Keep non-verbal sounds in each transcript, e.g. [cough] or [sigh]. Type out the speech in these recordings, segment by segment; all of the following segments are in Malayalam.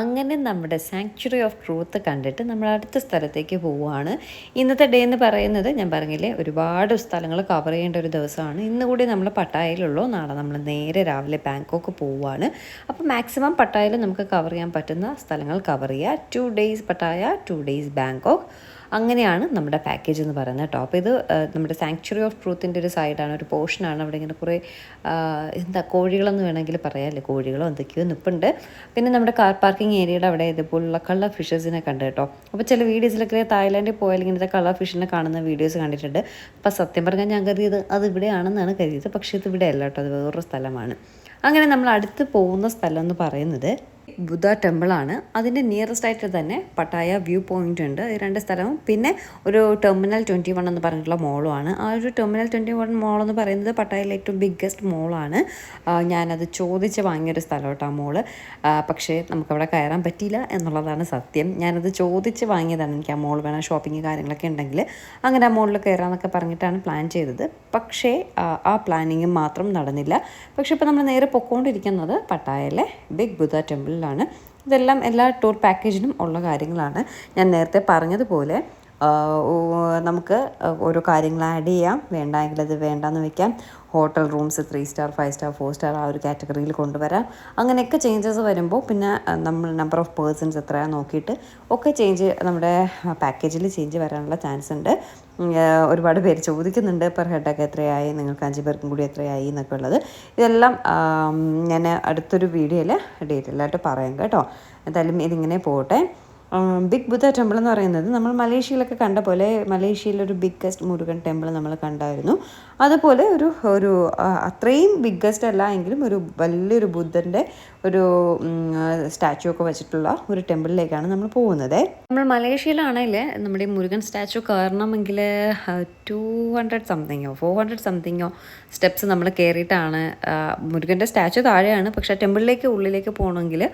അങ്ങനെ നമ്മുടെ സാങ്ച്വറി ഓഫ് ട്രൂത്ത് കണ്ടിട്ട് നമ്മൾ അടുത്ത സ്ഥലത്തേക്ക് പോവുകയാണ്. ഇന്നത്തെ ഡേ എന്ന് പറയുന്നത് ഞാൻ പറഞ്ഞില്ലേ ഒരുപാട് സ്ഥലങ്ങൾ കവർ ചെയ്യേണ്ട ഒരു ദിവസമാണ്. ഇന്ന് കൂടി നമ്മൾ പട്ടായയിലുള്ളൂ. നാളെ നമ്മൾ നേരെ രാവിലെ ബാങ്കോക്ക് പോവുകയാണ്. അപ്പോൾ മാക്സിമം പട്ടായയിൽ നമുക്ക് കവർ ചെയ്യാൻ പറ്റുന്ന സ്ഥലങ്ങൾ കവർ ചെയ്യുക two days Pattaya two days Bangkok. അങ്ങനെയാണ് നമ്മുടെ പാക്കേജ് എന്ന് പറയുന്നത്. കേട്ടോ അപ്പോൾ ഇത് നമ്മുടെ സാങ്ച്വറി ഓഫ് ട്രൂത്തിന്റെ ഒരു സൈഡാണ് ഒരു പോർഷനാണ് അവിടെ ഇങ്ങനെ കുറേ എന്താ കോഴികളെന്ന് വേണമെങ്കിൽ പറയാമല്ലേ കോഴികളോ എന്തൊക്കെയോ നിൽപ്പുണ്ട് പിന്നെ നമ്മുടെ കാർ പാർക്കിംഗ് ഏരിയയുടെ അവിടെ ഇതുപോലുള്ള കളർ ഫിഷസിനെ കണ്ട് കേട്ടോ. അപ്പോൾ ചില വീഡിയോസിലൊക്കെ തായ്ലാൻഡിൽ പോയാൽ ഇങ്ങനത്തെ കളർ ഫിഷിനെ കാണുന്ന വീഡിയോസ് കണ്ടിട്ടുണ്ട്. അപ്പോൾ സത്യം പറഞ്ഞാൽ ഞാൻ കരുതിയത് അത് ഇവിടെയാണെന്നാണ് കരുതിയത്. പക്ഷേ ഇത് ഇവിടെയല്ല കേട്ടോ അത് വേറൊരു സ്ഥലമാണ്. അങ്ങനെ നമ്മൾ അടുത്ത് പോകുന്ന സ്ഥലം എന്ന് പറയുന്നത് ബുദ്ധ ടെമ്പിളാണ്. അതിന്റെ നിയറസ്റ്റ് ആയിട്ട് തന്നെ പട്ടായ വ്യൂ പോയിന്റ് ഉണ്ട്. ഈ രണ്ട് സ്ഥലവും. പിന്നെ ഒരു ടെർമിനൽ ട്വന്റി വൺ എന്ന് പറഞ്ഞിട്ടുള്ള മോളുമാണ് ആ ഒരു ടെർമിനൽ ട്വന്റി വൺ മോൾ എന്ന് പറയുന്നത് പട്ടായയിലെ ഏറ്റവും ബിഗ്ഗസ്റ്റ് മോളാണ് ഞാനത് ചോദിച്ച് വാങ്ങിയൊരു സ്ഥലം കേട്ടോ ആ മോൾ പക്ഷേ നമുക്കവിടെ കയറാൻ പറ്റിയില്ല എന്നുള്ളതാണ് സത്യം. ഞാനത് ചോദിച്ച് വാങ്ങിയതാണ് എനിക്ക് ആ മോൾ വേണം ഷോപ്പിംഗ് കാര്യങ്ങളൊക്കെ ഉണ്ടെങ്കിൽ. അങ്ങനെ ആ മോളിൽ കയറാമെന്നൊക്കെ പറഞ്ഞിട്ടാണ് പ്ലാൻ ചെയ്തത്. പക്ഷേ ആ, പ്ലാനിങ്ങും പ്ലാനിങ് മാത്രം നടന്നില്ല. പക്ഷേ ഇപ്പോൾ നമ്മൾ നേരെ പൊക്കോണ്ടിരിക്കുന്നത് പട്ടായയിലെ ബിഗ് ബുദ്ധ ടെമ്പിളിലാണ്. ഇതെല്ലാം എല്ലാ ടൂർ പാക്കേജിനും ഉള്ള കാര്യങ്ങളാണ്. ഞാൻ നേരത്തെ പറഞ്ഞതുപോലെ നമുക്ക് ഓരോ കാര്യങ്ങൾ ആഡ് ചെയ്യാം. വേണ്ടെങ്കിൽ അത് വേണ്ടാന്ന് വെക്കാം. Hotel rooms three star five star four star ആ ഒരു കാറ്റഗറിയിൽ കൊണ്ടുവരാം. അങ്ങനെയൊക്കെ ചേഞ്ചസ് വരുമ്പോൾ പിന്നെ നമ്മൾ നമ്പർ ഓഫ് പേഴ്സൺസ് എത്രയാണ് നോക്കിയിട്ട് ഒക്കെ ചേഞ്ച് നമ്മുടെ പാക്കേജിൽ ചേഞ്ച് വരാനുള്ള ചാൻസ് ഉണ്ട്. ഒരുപാട് പേര് ചോദിക്കുന്നുണ്ട് പെർ ഹെഡൊക്കെ എത്രയായി? നിങ്ങൾക്ക് അഞ്ച് പേർക്കും കൂടി എത്രയായി? എന്നൊക്കെ ഉള്ളത്. ഇതെല്ലാം ഞാൻ അടുത്തൊരു വീഡിയോയിൽ ഡീറ്റെയിൽ ആയിട്ട് പറയാം കേട്ടോ. എന്തായാലും ഇതിങ്ങനെ പോട്ടെ. ബിഗ് ബുദ്ധ ടെമ്പിൾ എന്ന് പറയുന്നത് നമ്മൾ മലേഷ്യയിലൊക്കെ കണ്ട പോലെ മലേഷ്യയിലൊരു ബിഗ്ഗസ്റ്റ് മുരുകൻ ടെമ്പിൾ നമ്മൾ കണ്ടായിരുന്നു. അതുപോലെ ഒരു ഒരു അത്രയും ബിഗ്ഗസ്റ്റ് അല്ല എങ്കിലും ഒരു വലിയൊരു ബുദ്ധന്റെ ഒരു സ്റ്റാച്ചു ഒക്കെ വെച്ചിട്ടുള്ള ഒരു ടെമ്പിളിലേക്കാണ് നമ്മൾ പോകുന്നത്. നമ്മൾ മലേഷ്യയിലാണെങ്കിൽ നമ്മുടെ മുരുകൻ സ്റ്റാച്ചു കയറണമെങ്കിൽ ടു ഹൺഡ്രഡ് സംതിങ്ങോ ഫോർ ഹൺഡ്രഡ് സംതിങ്ങോ സ്റ്റെപ്സ് നമ്മൾ കയറിയിട്ടാണ് മുരുകന്റെ സ്റ്റാച്ചു താഴെയാണ്. പക്ഷേ ടെമ്പിളിലേക്ക് ഉള്ളിലേക്ക് പോകണമെങ്കിൽ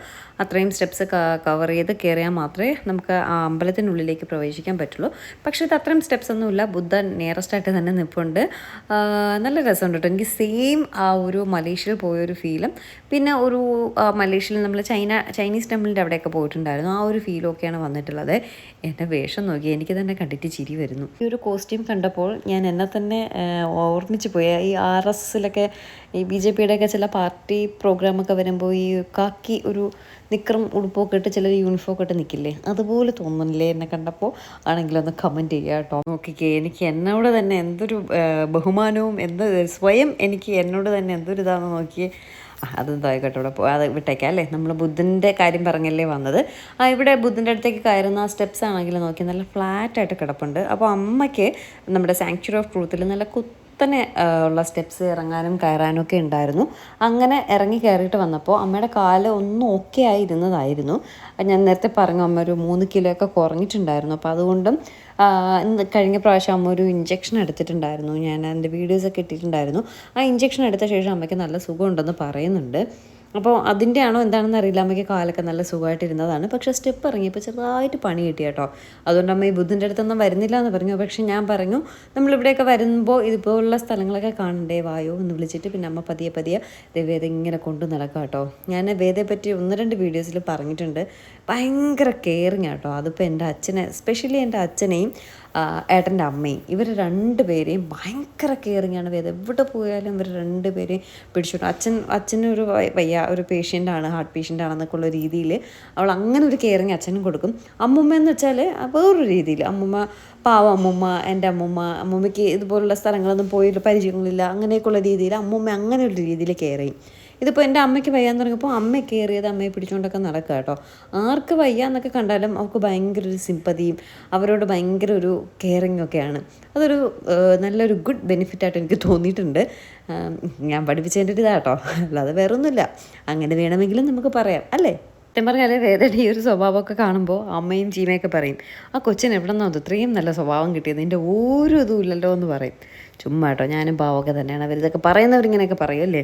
അത്രയും സ്റ്റെപ്സ് കവർ ചെയ്ത് കയറിയാൽ മാത്രമേ നമുക്ക് ആ അമ്പലത്തിനുള്ളിലേക്ക് പ്രവേശിക്കാൻ പറ്റുള്ളൂ. പക്ഷേ ഇത് അത്രയും സ്റ്റെപ്സ് ഒന്നുമില്ല ബുദ്ധ നിയറസ്റ്റ് ആയിട്ട് തന്നെ നിൽപ്പുണ്ട് നല്ല രസമുണ്ട് കേട്ടോ. എനിക്ക് സെയിം ആ ഒരു മലേഷ്യയിൽ പോയൊരു ഫീലും പിന്നെ ഒരു മലേഷ്യയിൽ നമ്മൾ ചൈന ചൈനീസ് ടെമ്പിളിന്റെ അവിടെയൊക്കെ പോയിട്ടുണ്ടായിരുന്നു. ആ ഒരു ഫീലൊക്കെയാണ് വന്നിട്ടുള്ളത്. എന്റെ വേഷം നോക്കി എനിക്ക് തന്നെ കണ്ടിട്ട് ചിരി വരുന്നു. ഈ ഒരു കോസ്റ്റ്യൂം കണ്ടപ്പോൾ ഞാൻ എന്നെ തന്നെ ഓർമ്മിച്ച് പോയി. ഈ ആർ എസിലൊക്കെ ഈ ബി ജെ പിയുടെ ഒക്കെ ചില പാർട്ടി പ്രോഗ്രാമൊക്കെ വരുമ്പോൾ ഈ കാക്കി ഒരു നിക്രം ഉടുപ്പൊക്കെ ഇട്ട് ചിലർ യൂണിഫോം ഒക്കെ ഇട്ട് നിൽക്കില്ലേ അതുപോലെ തോന്നുന്നില്ലേ എന്നെ കണ്ടപ്പോൾ ആണെങ്കിലും ഒന്ന് കമന്റ് ചെയ്യുക കേട്ടോ നോക്കിക്കേ എനിക്ക് എന്നോട് തന്നെ എന്തൊരു ബഹുമാനവും എന്ത് സ്വയം എനിക്ക് എന്നോട് തന്നെ എന്തൊരു ഇതാണെന്ന് നോക്കിയേ. അതെന്തായി കേട്ടോ ഇവിടെ പോ അത് വിട്ടേക്കാം അല്ലേ? നമ്മൾ ബുദ്ധന്റെ കാര്യം പറഞ്ഞല്ലേ വന്നത്. ആ ഇവിടെ ബുദ്ധന്റെ അടുത്തേക്ക് കയറുന്ന ആ സ്റ്റെപ്സ് ആണെങ്കിലും നോക്കി നല്ല ഫ്ലാറ്റായിട്ട് കിടപ്പുണ്ട്. അപ്പോൾ അമ്മയ്ക്ക് നമ്മുടെ സാങ്ച്വറി ഓഫ് ട്രൂത്തിൽ നല്ല ആ, ഉള്ള സ്റ്റെപ്സ് ഇറങ്ങാനും കയറാനും ഒക്കെ ഉണ്ടായിരുന്നു. അങ്ങനെ ഇറങ്ങി കയറിയിട്ട് വന്നപ്പോൾ അമ്മയുടെ കാൽ ഒന്നും ഓക്കെ ആയിരുന്നതായിരുന്നു ഞാൻ നേരത്തെ പറഞ്ഞു അമ്മ ഒരു മൂന്ന് കിലോ ഒക്കെ കുറഞ്ഞിട്ടുണ്ടായിരുന്നു. അപ്പോൾ അതുകൊണ്ടും കഴിഞ്ഞ പ്രാവശ്യം അമ്മ ഒരു ഇഞ്ചെക്ഷൻ എടുത്തിട്ടുണ്ടായിരുന്നു. ഞാൻ എന്റെ വീഡിയോസൊക്കെ ഇട്ടിട്ടുണ്ടായിരുന്നു. ആ ഇഞ്ചെക്ഷൻ എടുത്ത ശേഷം അമ്മയ്ക്ക് നല്ല സുഖമുണ്ടെന്ന് പറയുന്നുണ്ട്. അപ്പോൾ അതിന്റെ ആണോ എന്താണെന്ന് അറിയില്ല. അമ്മയ്ക്ക് കാലൊക്കെ നല്ല സുഖമായിട്ടിരുന്നതാണ്. പക്ഷേ സ്റ്റെപ്പ് ഇറങ്ങിയപ്പോൾ ചെറുതായിട്ട് പണി കിട്ടി കേട്ടോ. അതുകൊണ്ട് അമ്മ ഈ ബുദ്ധിന്റെ അടുത്തൊന്നും വരുന്നില്ല എന്ന് പറഞ്ഞു. പക്ഷേ ഞാൻ പറഞ്ഞു നമ്മളിവിടെയൊക്കെ വരുമ്പോൾ ഇതുപോലുള്ള സ്ഥലങ്ങളൊക്കെ കാണണ്ടേ വായോ? എന്ന് വിളിച്ചിട്ട് പിന്നെ അമ്മ പതിയെ പതിയെ വേദ ഇങ്ങനെ കൊണ്ടു നടക്കാം കേട്ടോ. ഞാൻ വേദയെ പറ്റി ഒന്ന് രണ്ട് വീഡിയോസിൽ പറഞ്ഞിട്ടുണ്ട്. ഭയങ്കര കെയറിങ് കേട്ടോ. അതിപ്പോൾ എന്റെ അച്ഛനെ സ്പെഷ്യലി എന്റെ അച്ഛനെയും ഏട്ടന്റെ അമ്മയും. ഇവർ രണ്ടുപേരെയും ഭയങ്കര കെയറിങ് ആണ്. എവിടെ പോയാലും ഇവർ രണ്ടുപേരെയും പിടിച്ചോട്ടും അച്ഛൻ അച്ഛനൊരു വയ- വയ്യ ഒരു പേഷ്യന്റാണ് ഹാർട്ട് പേഷ്യന്റ് ആണെന്നൊക്കെ ഉള്ള രീതിയിൽ അവൾ അങ്ങനെ ഒരു കെയറിങ് അച്ഛനും കൊടുക്കും. അമ്മുമ്മ എന്ന് വെച്ചാൽ വേറൊരു രീതിയിൽ. അമ്മുമ്മ പാവ അമ്മുമ്മ എന്റെ അമ്മുമ്മ അമ്മുമ്മയ്ക്ക് ഇതുപോലുള്ള സ്ഥലങ്ങളൊന്നും പോയിട്ട് പരിചയങ്ങളില്ല അങ്ങനെയൊക്കെയുള്ള രീതിയിൽ അമ്മുമ്മ അങ്ങനെ ഒരു രീതിയിൽ കെയർ ചെയ്യും ഇതിപ്പോൾ എന്റെ അമ്മയ്ക്ക് വയ്യാന്ന് തുടങ്ങിയപ്പോൾ അമ്മ കയറിയത് അമ്മയെ പിടിച്ചുകൊണ്ടൊക്കെ നടക്കുക കേട്ടോ ആർക്ക് വയ്യ എന്നൊക്കെ കണ്ടാലും അവർക്ക് ഭയങ്കര ഒരു സിമ്പതിയും അവരോട് ഭയങ്കര ഒരു കെയറിങ് ഒക്കെയാണ് അതൊരു നല്ലൊരു ഗുഡ് ബെനിഫിറ്റായിട്ട് എനിക്ക് തോന്നിയിട്ടുണ്ട്. ഞാൻ പഠിപ്പിച്ചതിന്റെ ഒരു ഇതാട്ടോ. അല്ലാതെ വേറെ ഒന്നുമില്ല അങ്ങനെ വേണമെങ്കിലും നമുക്ക് പറയാം അല്ലേ? സത്യം പറഞ്ഞാൽ വേദയുടെ ഈ ഒരു സ്വഭാവമൊക്കെ കാണുമ്പോൾ അമ്മയും ചീമയൊക്കെ പറയും ആ കൊച്ചിന് എവിടെ നിന്നോ ഇത്രയും നല്ല സ്വഭാവം കിട്ടിയത്? നിന്റെ ഓരോ ഇതും ഇല്ലല്ലോ എന്ന് പറയും. ചുമ്മാട്ടോ ഞാനും പാവമൊക്കെ തന്നെയാണ്. അവരിതൊക്കെ പറയുന്നവരിങ്ങനെയൊക്കെ പറയും അല്ലേ?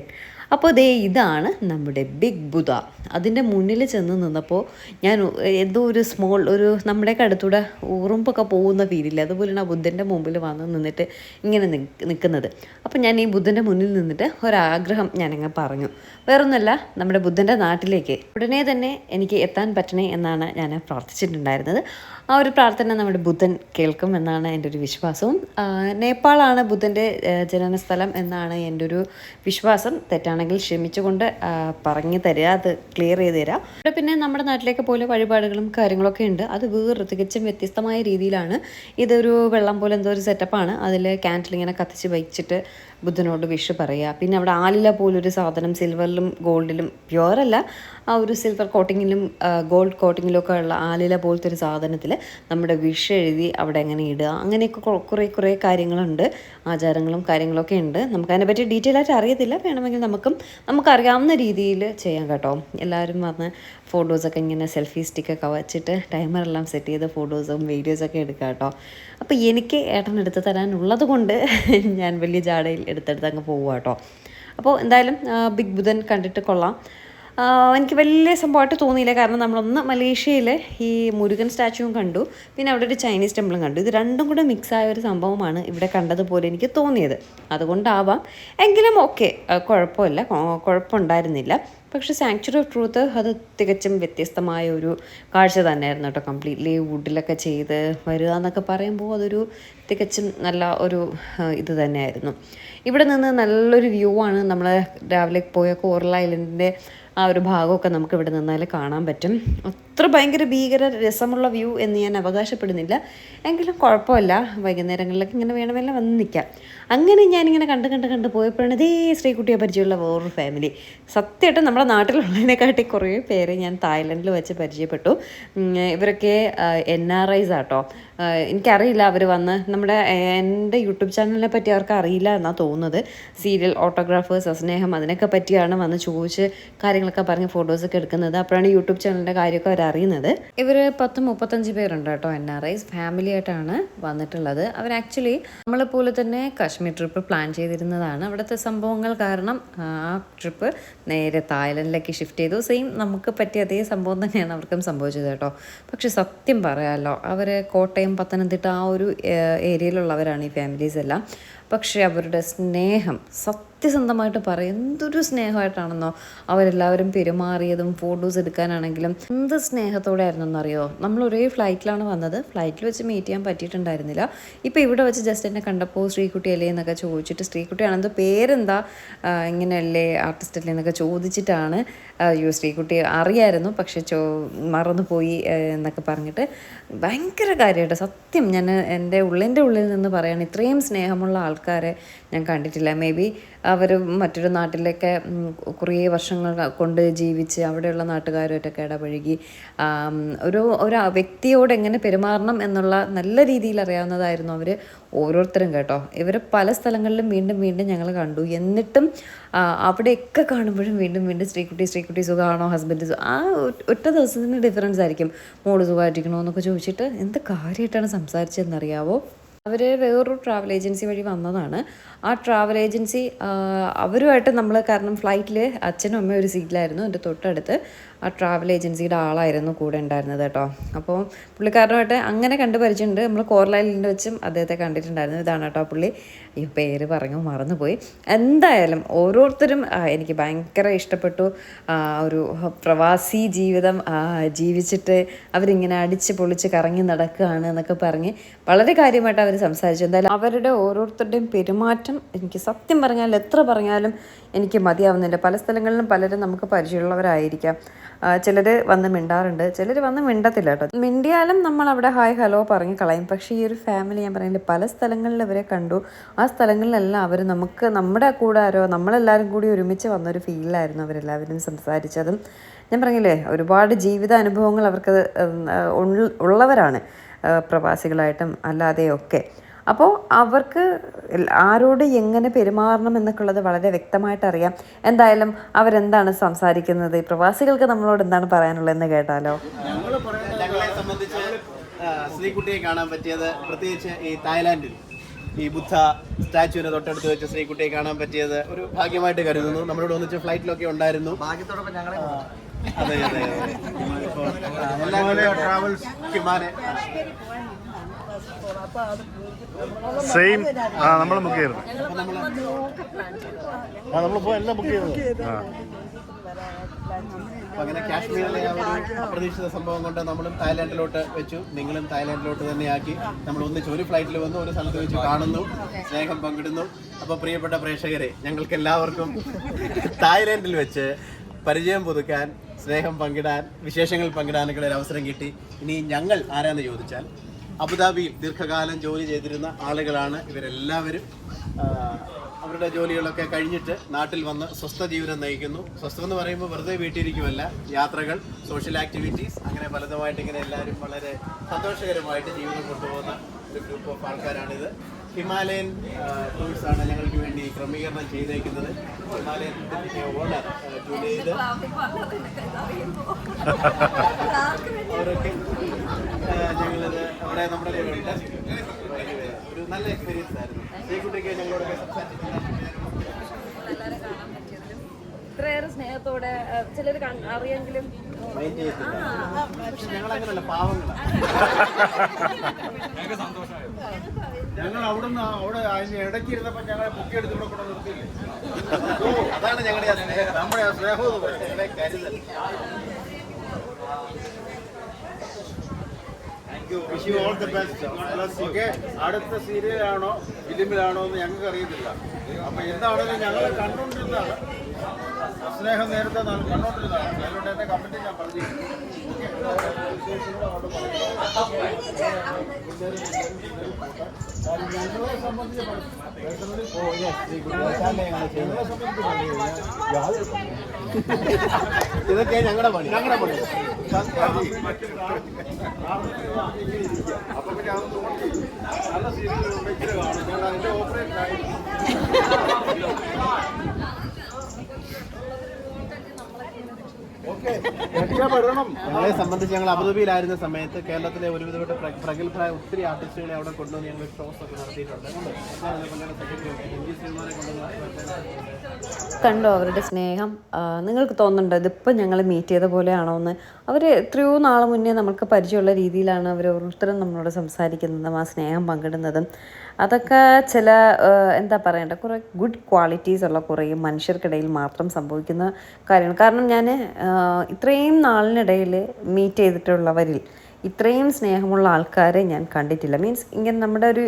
അപ്പോൾ ദേ ഇതാണ് നമ്മുടെ ബിഗ് ബുധ. അതിന്റെ മുന്നിൽ ചെന്ന് നിന്നപ്പോൾ ഞാൻ എന്തോ ഒരു സ്മോൾ ഒരു നമ്മുടെയൊക്കെ അടുത്തൂടെ ഉറുമ്പൊക്കെ പോകുന്ന ഫീലില്ല അതുപോലെയാണ് ആ ബുദ്ധന്റെ മുമ്പിൽ വന്ന് നിന്നിട്ട് ഇങ്ങനെ നിൽക്കുന്നത് അപ്പോൾ ഞാൻ ഈ ബുദ്ധന്റെ മുന്നിൽ നിന്നിട്ട് ഒരാഗ്രഹം ഞാനങ്ങ് പറഞ്ഞു. വേറൊന്നുമല്ല നമ്മുടെ ബുദ്ധന്റെ നാട്ടിലേക്ക് ഉടനെ തന്നെ എനിക്ക് എത്താൻ പറ്റണേ എന്നാണ് ഞാൻ പ്രാർത്ഥിച്ചിട്ടുണ്ടായിരുന്നത്. ആ ഒരു പ്രാർത്ഥന നമ്മുടെ ബുദ്ധൻ കേൾക്കും എന്നാണ് എന്റെ ഒരു വിശ്വാസവും. നേപ്പാളാണ് ബുദ്ധന്റെ ജനനസ്ഥലം എന്നാണ് എന്റെ ഒരു വിശ്വാസം. തെറ്റാണെങ്കിൽ ക്ഷമിച്ചുകൊണ്ട് പറഞ്ഞു തരിക അത് ക്ലിയർ ചെയ്ത് തരാം. ഇവിടെ പിന്നെ നമ്മുടെ നാട്ടിലേക്ക് പോലെ വഴിപാടുകളും കാര്യങ്ങളൊക്കെ ഉണ്ട്. അത് വേറെ തികച്ചും വ്യത്യസ്തമായ രീതിയിലാണ്. ഇതൊരു വെള്ളം പോലെ എന്തോ ഒരു സെറ്റപ്പാണ് അതിൽ ക്യാൻഡിൽ ഇങ്ങനെ കത്തിച്ച് വെച്ചിട്ട് ബുദ്ധനോട് വിഷ് പറയുക. പിന്നെ അവിടെ ആലില പോലൊരു സാധനം സിൽവറിലും ഗോൾഡിലും പ്യുവറല്ല ആ ഒരു സിൽവർ കോട്ടിങ്ങിലും ഗോൾഡ് കോട്ടിങ്ങിലും ഒക്കെ ഉള്ള ആലില പോലത്തെ ഒരു സാധനത്തിൽ നമ്മുടെ വിഷ് എഴുതി അവിടെ എങ്ങനെ ഇടുക. അങ്ങനെയൊക്കെ കുറേ കുറേ കാര്യങ്ങളുണ്ട്. ആചാരങ്ങളും കാര്യങ്ങളൊക്കെ ഉണ്ട്. നമുക്ക് അതിനെപ്പറ്റി ഡീറ്റെയിൽ ആയിട്ട് അറിയത്തില്ല. വേണമെങ്കിൽ നമുക്കും നമുക്കറിയാവുന്ന രീതിയിൽ ചെയ്യാം കേട്ടോ. എല്ലാവരും വന്ന് ഫോട്ടോസൊക്കെ ഇങ്ങനെ സെൽഫി സ്റ്റിക്കൊക്കെ വച്ചിട്ട് ടൈമറെല്ലാം സെറ്റ് ചെയ്ത് ഫോട്ടോസും വീഡിയോസൊക്കെ എടുക്കാം കേട്ടോ. അപ്പോൾ എനിക്ക് ഏട്ടൻ എടുത്ത് തരാനുള്ളത് കൊണ്ട് ഞാൻ വലിയ ജാടയിൽ എടുത്തെടുത്ത് അങ്ങ് പോവുക കേട്ടോ. അപ്പോൾ എന്തായാലും ബിഗ് ബുധൻ കണ്ടിട്ട് കൊള്ളാം. എനിക്ക് വലിയ സംഭവമായിട്ട് തോന്നിയില്ല. കാരണം നമ്മളൊന്ന് മലേഷ്യയിൽ ഈ മുരുകൻ സ്റ്റാച്ചുവും കണ്ടു. പിന്നെ അവിടെ ഒരു ചൈനീസ് ടെമ്പിളും കണ്ടു. ഇത് രണ്ടും കൂടെ മിക്സ് ആയ ഒരു സംഭവമാണ് ഇവിടെ കണ്ടതുപോലെ എനിക്ക് തോന്നിയത്. അതുകൊണ്ടാവാം. എങ്കിലും ഓക്കെ. കുഴപ്പമില്ല. കുഴപ്പമുണ്ടായിരുന്നില്ല. പക്ഷെ സാങ്ച്വറി ഓഫ് ട്രൂത്ത് അത് തികച്ചും വ്യത്യസ്തമായ ഒരു കാഴ്ച തന്നെയായിരുന്നു കേട്ടോ. കംപ്ലീറ്റ്ലി വുഡിലൊക്കെ ചെയ്ത് വരിക എന്നൊക്കെ പറയുമ്പോൾ അതൊരു തികച്ചും നല്ല ഒരു ഇത് തന്നെയായിരുന്നു. ഇവിടെ നിന്ന് നല്ലൊരു വ്യൂ ആണ്. നമ്മൾ രാവിലെ പോയ കോറൽ ഐലൻഡിന്റെ ആ ഒരു ഭാഗമൊക്കെ നമുക്ക് ഇവിടെ നിന്നാൽ കാണാൻ പറ്റും. അത്ര ഭയങ്കര ഭീകര രസമുള്ള വ്യൂ എന്ന് ഞാൻ അവകാശപ്പെടുന്നില്ല. എങ്കിലും കുഴപ്പമില്ല. വൈകുന്നേരങ്ങളിലൊക്കെ ഇങ്ങനെ വേണമെല്ലാം വന്ന് നിൽക്കാം. അങ്ങനെ ഞാനിങ്ങനെ കണ്ട് കണ്ട് കണ്ട് പോയപ്പോഴാണ് ഇതേ ശ്രീകുട്ടിയെ പരിചയമുള്ള വേറൊരു ഫാമിലി സത്യമായിട്ടും നമ്മുടെ നാട്ടിലുള്ളതിനെക്കാട്ടി കുറേ പേരെ ഞാൻ തായ്ലൻഡിൽ വെച്ച് പരിചയപ്പെട്ടു. ഇവരൊക്കെ എൻ ആർ ഐസ് ആട്ടോ. എനിക്കറിയില്ല അവർ വന്ന്. നമ്മുടെ എന്റെ യൂട്യൂബ് ചാനലിനെ പറ്റി അവർക്ക് അറിയില്ല എന്നാണ് തോന്നുന്നത്. സീരിയൽ ഓട്ടോഗ്രാഫേഴ്സ് സ്നേഹം അതിനൊക്കെ പറ്റിയാണ് വന്ന് ചോദിച്ച് കാര്യങ്ങളൊക്കെ പറഞ്ഞ് ഫോട്ടോസൊക്കെ എടുക്കുന്നത്. അപ്പോഴാണ് യൂട്യൂബ് ചാനലിന്റെ കാര്യമൊക്കെ അറിയുന്നത്. ഇവർ പത്ത് മുപ്പത്തഞ്ച് പേരുണ്ട് കേട്ടോ എൻ ആർ ഐസ് ഫാമിലി ആയിട്ടാണ് വന്നിട്ടുള്ളത്. അവർ ആക്ച്വലി നമ്മളെ പോലെ തന്നെ കാശ്മീർ ട്രിപ്പ് പ്ലാൻ ചെയ്തിരുന്നതാണ്. അവിടുത്തെ സംഭവങ്ങൾ കാരണം ആ ട്രിപ്പ് നേരെ തായ്ലൻഡിലേക്ക് ഷിഫ്റ്റ് ചെയ്തു. സെയിം നമുക്ക് പറ്റിയ അതേ സംഭവം തന്നെയാണ് അവർക്കും സംഭവിച്ചത് കേട്ടോ. പക്ഷെ സത്യം പറയാമല്ലോ അവർ കോട്ടയം പത്തനംതിട്ട ആ ഒരു ഏരിയയിലുള്ളവരാണ് ഈ ഫാമിലീസ് എല്ലാം. പക്ഷേ അവരുടെ സ്നേഹം സത്യസന്ധമായിട്ട് പറയും എന്തൊരു സ്നേഹമായിട്ടാണെന്നോ അവരെല്ലാവരും പെരുമാറിയതും ഫോട്ടോസ് എടുക്കാനാണെങ്കിലും എന്ത് സ്നേഹത്തോടെ ആയിരുന്നെന്നറിയോ നമ്മൾ ഒരേ ഫ്ലൈറ്റിലാണ് വന്നത് ഫ്ലൈറ്റിൽ വെച്ച് മീറ്റ് ചെയ്യാൻ പറ്റിയിട്ടുണ്ടായിരുന്നില്ല. ഇപ്പോൾ ഇവിടെ വെച്ച് ജസ്റ്റ് എന്നെ കണ്ടപ്പോൾ ശ്രീകുട്ടി അല്ലേ എന്നൊക്കെ ചോദിച്ചിട്ട് ശ്രീകുട്ടിയാണെന്തോ പേരെന്താ? ഇങ്ങനെയല്ലേ ആർട്ടിസ്റ്റ് അല്ലേ എന്നൊക്കെ ചോദിച്ചിട്ടാണ് അയ്യോ ശ്രീകുട്ടി അറിയായിരുന്നു പക്ഷേ ചോ മറന്നുപോയി എന്നൊക്കെ പറഞ്ഞിട്ട് ഭയങ്കര കാര്യമായിട്ട് സത്യം ഞാൻ എന്റെ ഉള്ളിന്റെ ഉള്ളിൽ നിന്ന് പറയാണ് ഇത്രയും സ്നേഹമുള്ള ആൾക്കാരെ ഞാൻ കണ്ടിട്ടില്ല. മേ ബി അവർ മറ്റൊരു നാട്ടിലൊക്കെ കുറേ വർഷങ്ങൾ കൊണ്ട് ജീവിച്ച് അവിടെയുള്ള നാട്ടുകാരുമായിട്ടൊക്കെ ഇടപഴകി ഒരു ഒരു വ്യക്തിയോട് എങ്ങനെ പെരുമാറണം എന്നുള്ള നല്ല രീതിയിൽ അറിയാവുന്നതായിരുന്നു അവർ ഓരോരുത്തരും കേട്ടോ. ഇവർ പല സ്ഥലങ്ങളിലും വീണ്ടും വീണ്ടും ഞങ്ങൾ കണ്ടു. എന്നിട്ടും അവിടെയൊക്കെ കാണുമ്പോഴും വീണ്ടും വീണ്ടും സ്ത്രീക്കുട്ടി സ്ത്രീക്കുട്ടി സുഖമാണോ ഹസ്ബൻഡ് ആ ഒറ്റ ദിവസത്തിന് ഡിഫറൻസ് ആയിരിക്കും. മോൾ സുഖമായിട്ടിരിക്കണോ എന്നൊക്കെ ചോദിച്ചിട്ട് എന്ത് കാര്യമായിട്ടാണ് സംസാരിച്ചതെന്നറിയാവോ? അവർ വേറൊരു ട്രാവൽ ഏജൻസി വഴി വന്നതാണ്. ആ ട്രാവൽ ഏജൻസി അവരുമായിട്ട് നമ്മൾ കാരണം ഫ്ലൈറ്റിൽ അച്ഛനും അമ്മയും ഒരു സീറ്റിലായിരുന്നു എന്റെ തൊട്ടടുത്ത്. ആ ട്രാവൽ ഏജൻസിയുടെ ആളായിരുന്നു കൂടെ ഉണ്ടായിരുന്നത് കേട്ടോ. അപ്പോൾ പുള്ളിക്കാരനുമായിട്ട് അങ്ങനെ കണ്ട് പരിചയമുണ്ട് നമ്മൾ കോർലൈലിന്റെ വെച്ചും അദ്ദേഹത്തെ കണ്ടിട്ടുണ്ടായിരുന്നു. ഇതാണ് കേട്ടോ പുള്ളി. ഈ പേര് പറഞ്ഞു മറന്നുപോയി. എന്തായാലും ഓരോരുത്തരും എനിക്ക് ഭയങ്കര ഇഷ്ടപ്പെട്ടു. ഒരു പ്രവാസി ജീവിതം ജീവിച്ചിട്ട് അവരിങ്ങനെ അടിച്ച് പൊളിച്ച് കറങ്ങി നടക്കുകയാണ് എന്നൊക്കെ പറഞ്ഞ് വളരെ കാര്യമായിട്ട് അവർ സംസാരിച്ചു. എന്തായാലും അവരുടെ ഓരോരുത്തരുടെയും പെരുമാറ്റം എനിക്ക് സത്യം പറഞ്ഞാൽ എത്ര പറഞ്ഞാലും എനിക്ക് മതിയാവുന്നില്ല. പല സ്ഥലങ്ങളിലും പലരും നമുക്ക് പരിചയമുള്ളവരായിരിക്കാം. ചിലർ വന്ന് മിണ്ടാറുണ്ട്. ചിലർ വന്ന് മിണ്ടത്തില്ല കേട്ടോ. മിണ്ടിയാലും നമ്മൾ അവിടെ ഹായ് ഹലോ പറഞ്ഞ് കളയും. പക്ഷേ ഈ ഒരു ഫാമിലി ഞാൻ പറയുന്നത് പല സ്ഥലങ്ങളിൽ ഇവരെ കണ്ടു. ആ സ്ഥലങ്ങളിലെല്ലാം അവർ നമുക്ക് നമ്മുടെ കൂടെ ആരോ നമ്മളെല്ലാവരും കൂടി ഒരുമിച്ച് വന്നൊരു ഫീലിലായിരുന്നു അവരെല്ലാവരും സംസാരിച്ചതും. ഞാൻ പറഞ്ഞില്ലേ ഒരുപാട് ജീവിത അനുഭവങ്ങൾ അവർക്ക് ഉള്ളവരാണ് പ്രവാസികളായിട്ടും അല്ലാതെയൊക്കെ. അപ്പോൾ അവർക്ക് ആരോട് എങ്ങനെ പെരുമാറണം എന്നൊക്കെയുള്ളത് വളരെ വ്യക്തമായിട്ട് അറിയാം. എന്തായാലും അവരെന്താണ് സംസാരിക്കുന്നത്? ഈ പ്രവാസികൾക്ക് നമ്മളോട് എന്താണ് പറയാനുള്ളതെന്ന് കേട്ടാലോ? ഞങ്ങളെ സംബന്ധിച്ച് ആ, ശ്രീകുട്ടിയെ കാണാൻ പറ്റിയത് പ്രത്യേകിച്ച് ഈ തായ്ലാന്റിൽ ഈ ബുദ്ധ സ്റ്റാച്ചുവിനെ തൊട്ടടുത്ത് വെച്ച് ശ്രീകുട്ടിയെ കാണാൻ പറ്റിയത് ഒരു ഭാഗ്യമായിട്ട് കരുതുന്നു. നമ്മളോട് ഒന്നിച്ച് ഫ്ലൈറ്റിലൊക്കെ ഉണ്ടായിരുന്നു. അതെ അതെ അതെ. ട്രാവൽസ് സെയിം ആ നമ്മൾ ബുക്ക് ചെയ്തത് ആ നമ്മളിപ്പോ എല്ലാം ബുക്ക് ചെയ്തത് ആ. അങ്ങനെ കാശ്മീരിലെ അപ്രതീക്ഷിത സംഭവം കൊണ്ട് നമ്മളും തായ്ലാൻഡിലോട്ട് വെച്ചു. നിങ്ങളും തായ്ലാൻഡിലോട്ട് തന്നെയാക്കി. നമ്മൾ ഒന്നിച്ച് ഒരു ഫ്ലൈറ്റിൽ വന്ന് ഒരു സ്ഥലത്ത് വെച്ച് കാണുന്നു സ്നേഹം പങ്കിടുന്നു. അപ്പോൾ പ്രിയപ്പെട്ട പ്രേക്ഷകരെ ഞങ്ങൾക്ക് എല്ലാവർക്കും തായ്ലാൻഡിൽ വെച്ച് പരിചയം പുതുക്കാൻ സ്നേഹം പങ്കിടാൻ വിശേഷങ്ങൾ പങ്കിടാനൊക്കെ ഒരു അവസരം കിട്ടി. ഇനി ഞങ്ങൾ ആരാന്ന് ചോദിച്ചാൽ അബുദാബിയിൽ ദീർഘകാലം ജോലി ചെയ്തിരുന്ന ആളുകളാണ് ഇവരെല്ലാവരും. അവരുടെ ജോലികളൊക്കെ കഴിഞ്ഞിട്ട് നാട്ടിൽ വന്ന് സ്വസ്ഥ ജീവിതം നയിക്കുന്നു. സ്വസ്ഥം എന്ന് പറയുമ്പോൾ വെറുതെ വീട്ടിലിരിക്കുമല്ല യാത്രകൾ സോഷ്യൽ ആക്ടിവിറ്റീസ് അങ്ങനെ പലതുമായിട്ട് ഇങ്ങനെ എല്ലാവരും വളരെ സന്തോഷകരമായിട്ട് ജീവിതം കൊണ്ടുപോകുന്ന ഒരു ഗ്രൂപ്പ് ഓഫ് ആൾക്കാരാണിത്. ഹിമാലയൻ ടൂൾസ് ആണ് ഞങ്ങൾക്ക് വേണ്ടി ക്രമീകരണം ചെയ്തേക്കുന്നത്. ഹിമാലയൻ ഓണർ ജോലി ചെയ്ത് [laughs] അവരൊക്കെ നമ്മുടെ കൂടെ ഉണ്ട് ഒരു നല്ല എക്സ്പീരിയൻസ് ആയിരുന്നു. ശ്രീകുട്ടിക്ക് ഞങ്ങളോടൊക്കെ സംസാരിച്ചിട്ടുണ്ടായിരുന്നു. ഇത്രയേറെ സ്നേഹത്തോടെ ചിലർ അറിയെങ്കിലും ഞങ്ങൾ അങ്ങനെയല്ല പാവങ്ങളാണ് ഞങ്ങൾ അവിടുന്ന് അവിടെ ഇടയ്ക്ക് ഇരുന്നപ്പോ ഞങ്ങളെ ബുക്ക് എടുത്ത് ഇവിടെ കൊണ്ട് നിർത്തിയില്ലേ? അതാണ് ഞങ്ങളുടെ ആ സ്നേഹം. നമ്മുടെ ആ സ്നേഹവും കരുതൽ. Wish you. All the best okay അടുത്ത സീരിയലാണോ ഫിലിമിലാണോ എന്ന് ഞങ്ങൾക്ക് അറിയത്തില്ല അപ്പൊ എന്താണെങ്കിലും ഞങ്ങൾ കണ്ടുകൊണ്ടിരുന്നതാണ്. സ്നേഹം നേരത്തെ കണ്ടുകൊണ്ടിരുന്നതാണ്. അതുകൊണ്ട് എന്റെ കമന്റ് ഞാൻ പറഞ്ഞിരുന്നു ഞങ്ങളെ സംബന്ധിച്ച് പേഴ്സണലി. ഇതൊക്കെ ഞങ്ങളുടെ പണി. ഞങ്ങളുടെ പണി. അപ്പൊ പിന്നെ അതൊന്നും നല്ല സീരിയൽ കാണും. ഞങ്ങൾ അതിന്റെ ഓപ്പറേറ്റ് ആയി രക്ഷപ്പെടണം ഞങ്ങളെ സംബന്ധിച്ച് ഞങ്ങൾ അബുദാബിയിലായിരുന്ന സമയത്ത് കേരളത്തിലെ ഒരുവിധപ്പെട്ട പ്ര- പ്രഗത്ഭരായ ഒത്തിരി ആർട്ടിസ്റ്റുകളെ അവിടെ കൊണ്ടുവന്ന് ഞങ്ങൾ ഷോസ് ഒക്കെ നടത്തിയിട്ടുണ്ട്. കണ്ടോ അവരുടെ സ്നേഹം? നിങ്ങൾക്ക് തോന്നുന്നുണ്ടോ ഇതിപ്പോൾ ഞങ്ങൾ മീറ്റ് ചെയ്ത പോലെയാണോ എന്ന്? അവർ എത്രയോ നാൾ മുന്നേ നമുക്ക് പരിചയമുള്ള രീതിയിലാണ് അവർ ഓരോരുത്തരും നമ്മളോട് സംസാരിക്കുന്നതും ആ സ്നേഹം പങ്കിടുന്നതും. അതൊക്കെ ചില എന്താ പറയണ്ട കുറേ ഗുഡ് ക്വാളിറ്റീസ് ഉള്ള കുറേ മനുഷ്യർക്കിടയിൽ മാത്രം സംഭവിക്കുന്ന കാര്യമാണ് കാരണം ഞാൻ ഇത്രയും നാളിനിടയിൽ മീറ്റ് ചെയ്തിട്ടുള്ളവരിൽ ഇത്രയും സ്നേഹമുള്ള ആൾക്കാരെ ഞാൻ കണ്ടിട്ടില്ല. മീൻസ് ഇങ്ങനെ നമ്മുടെ ഒരു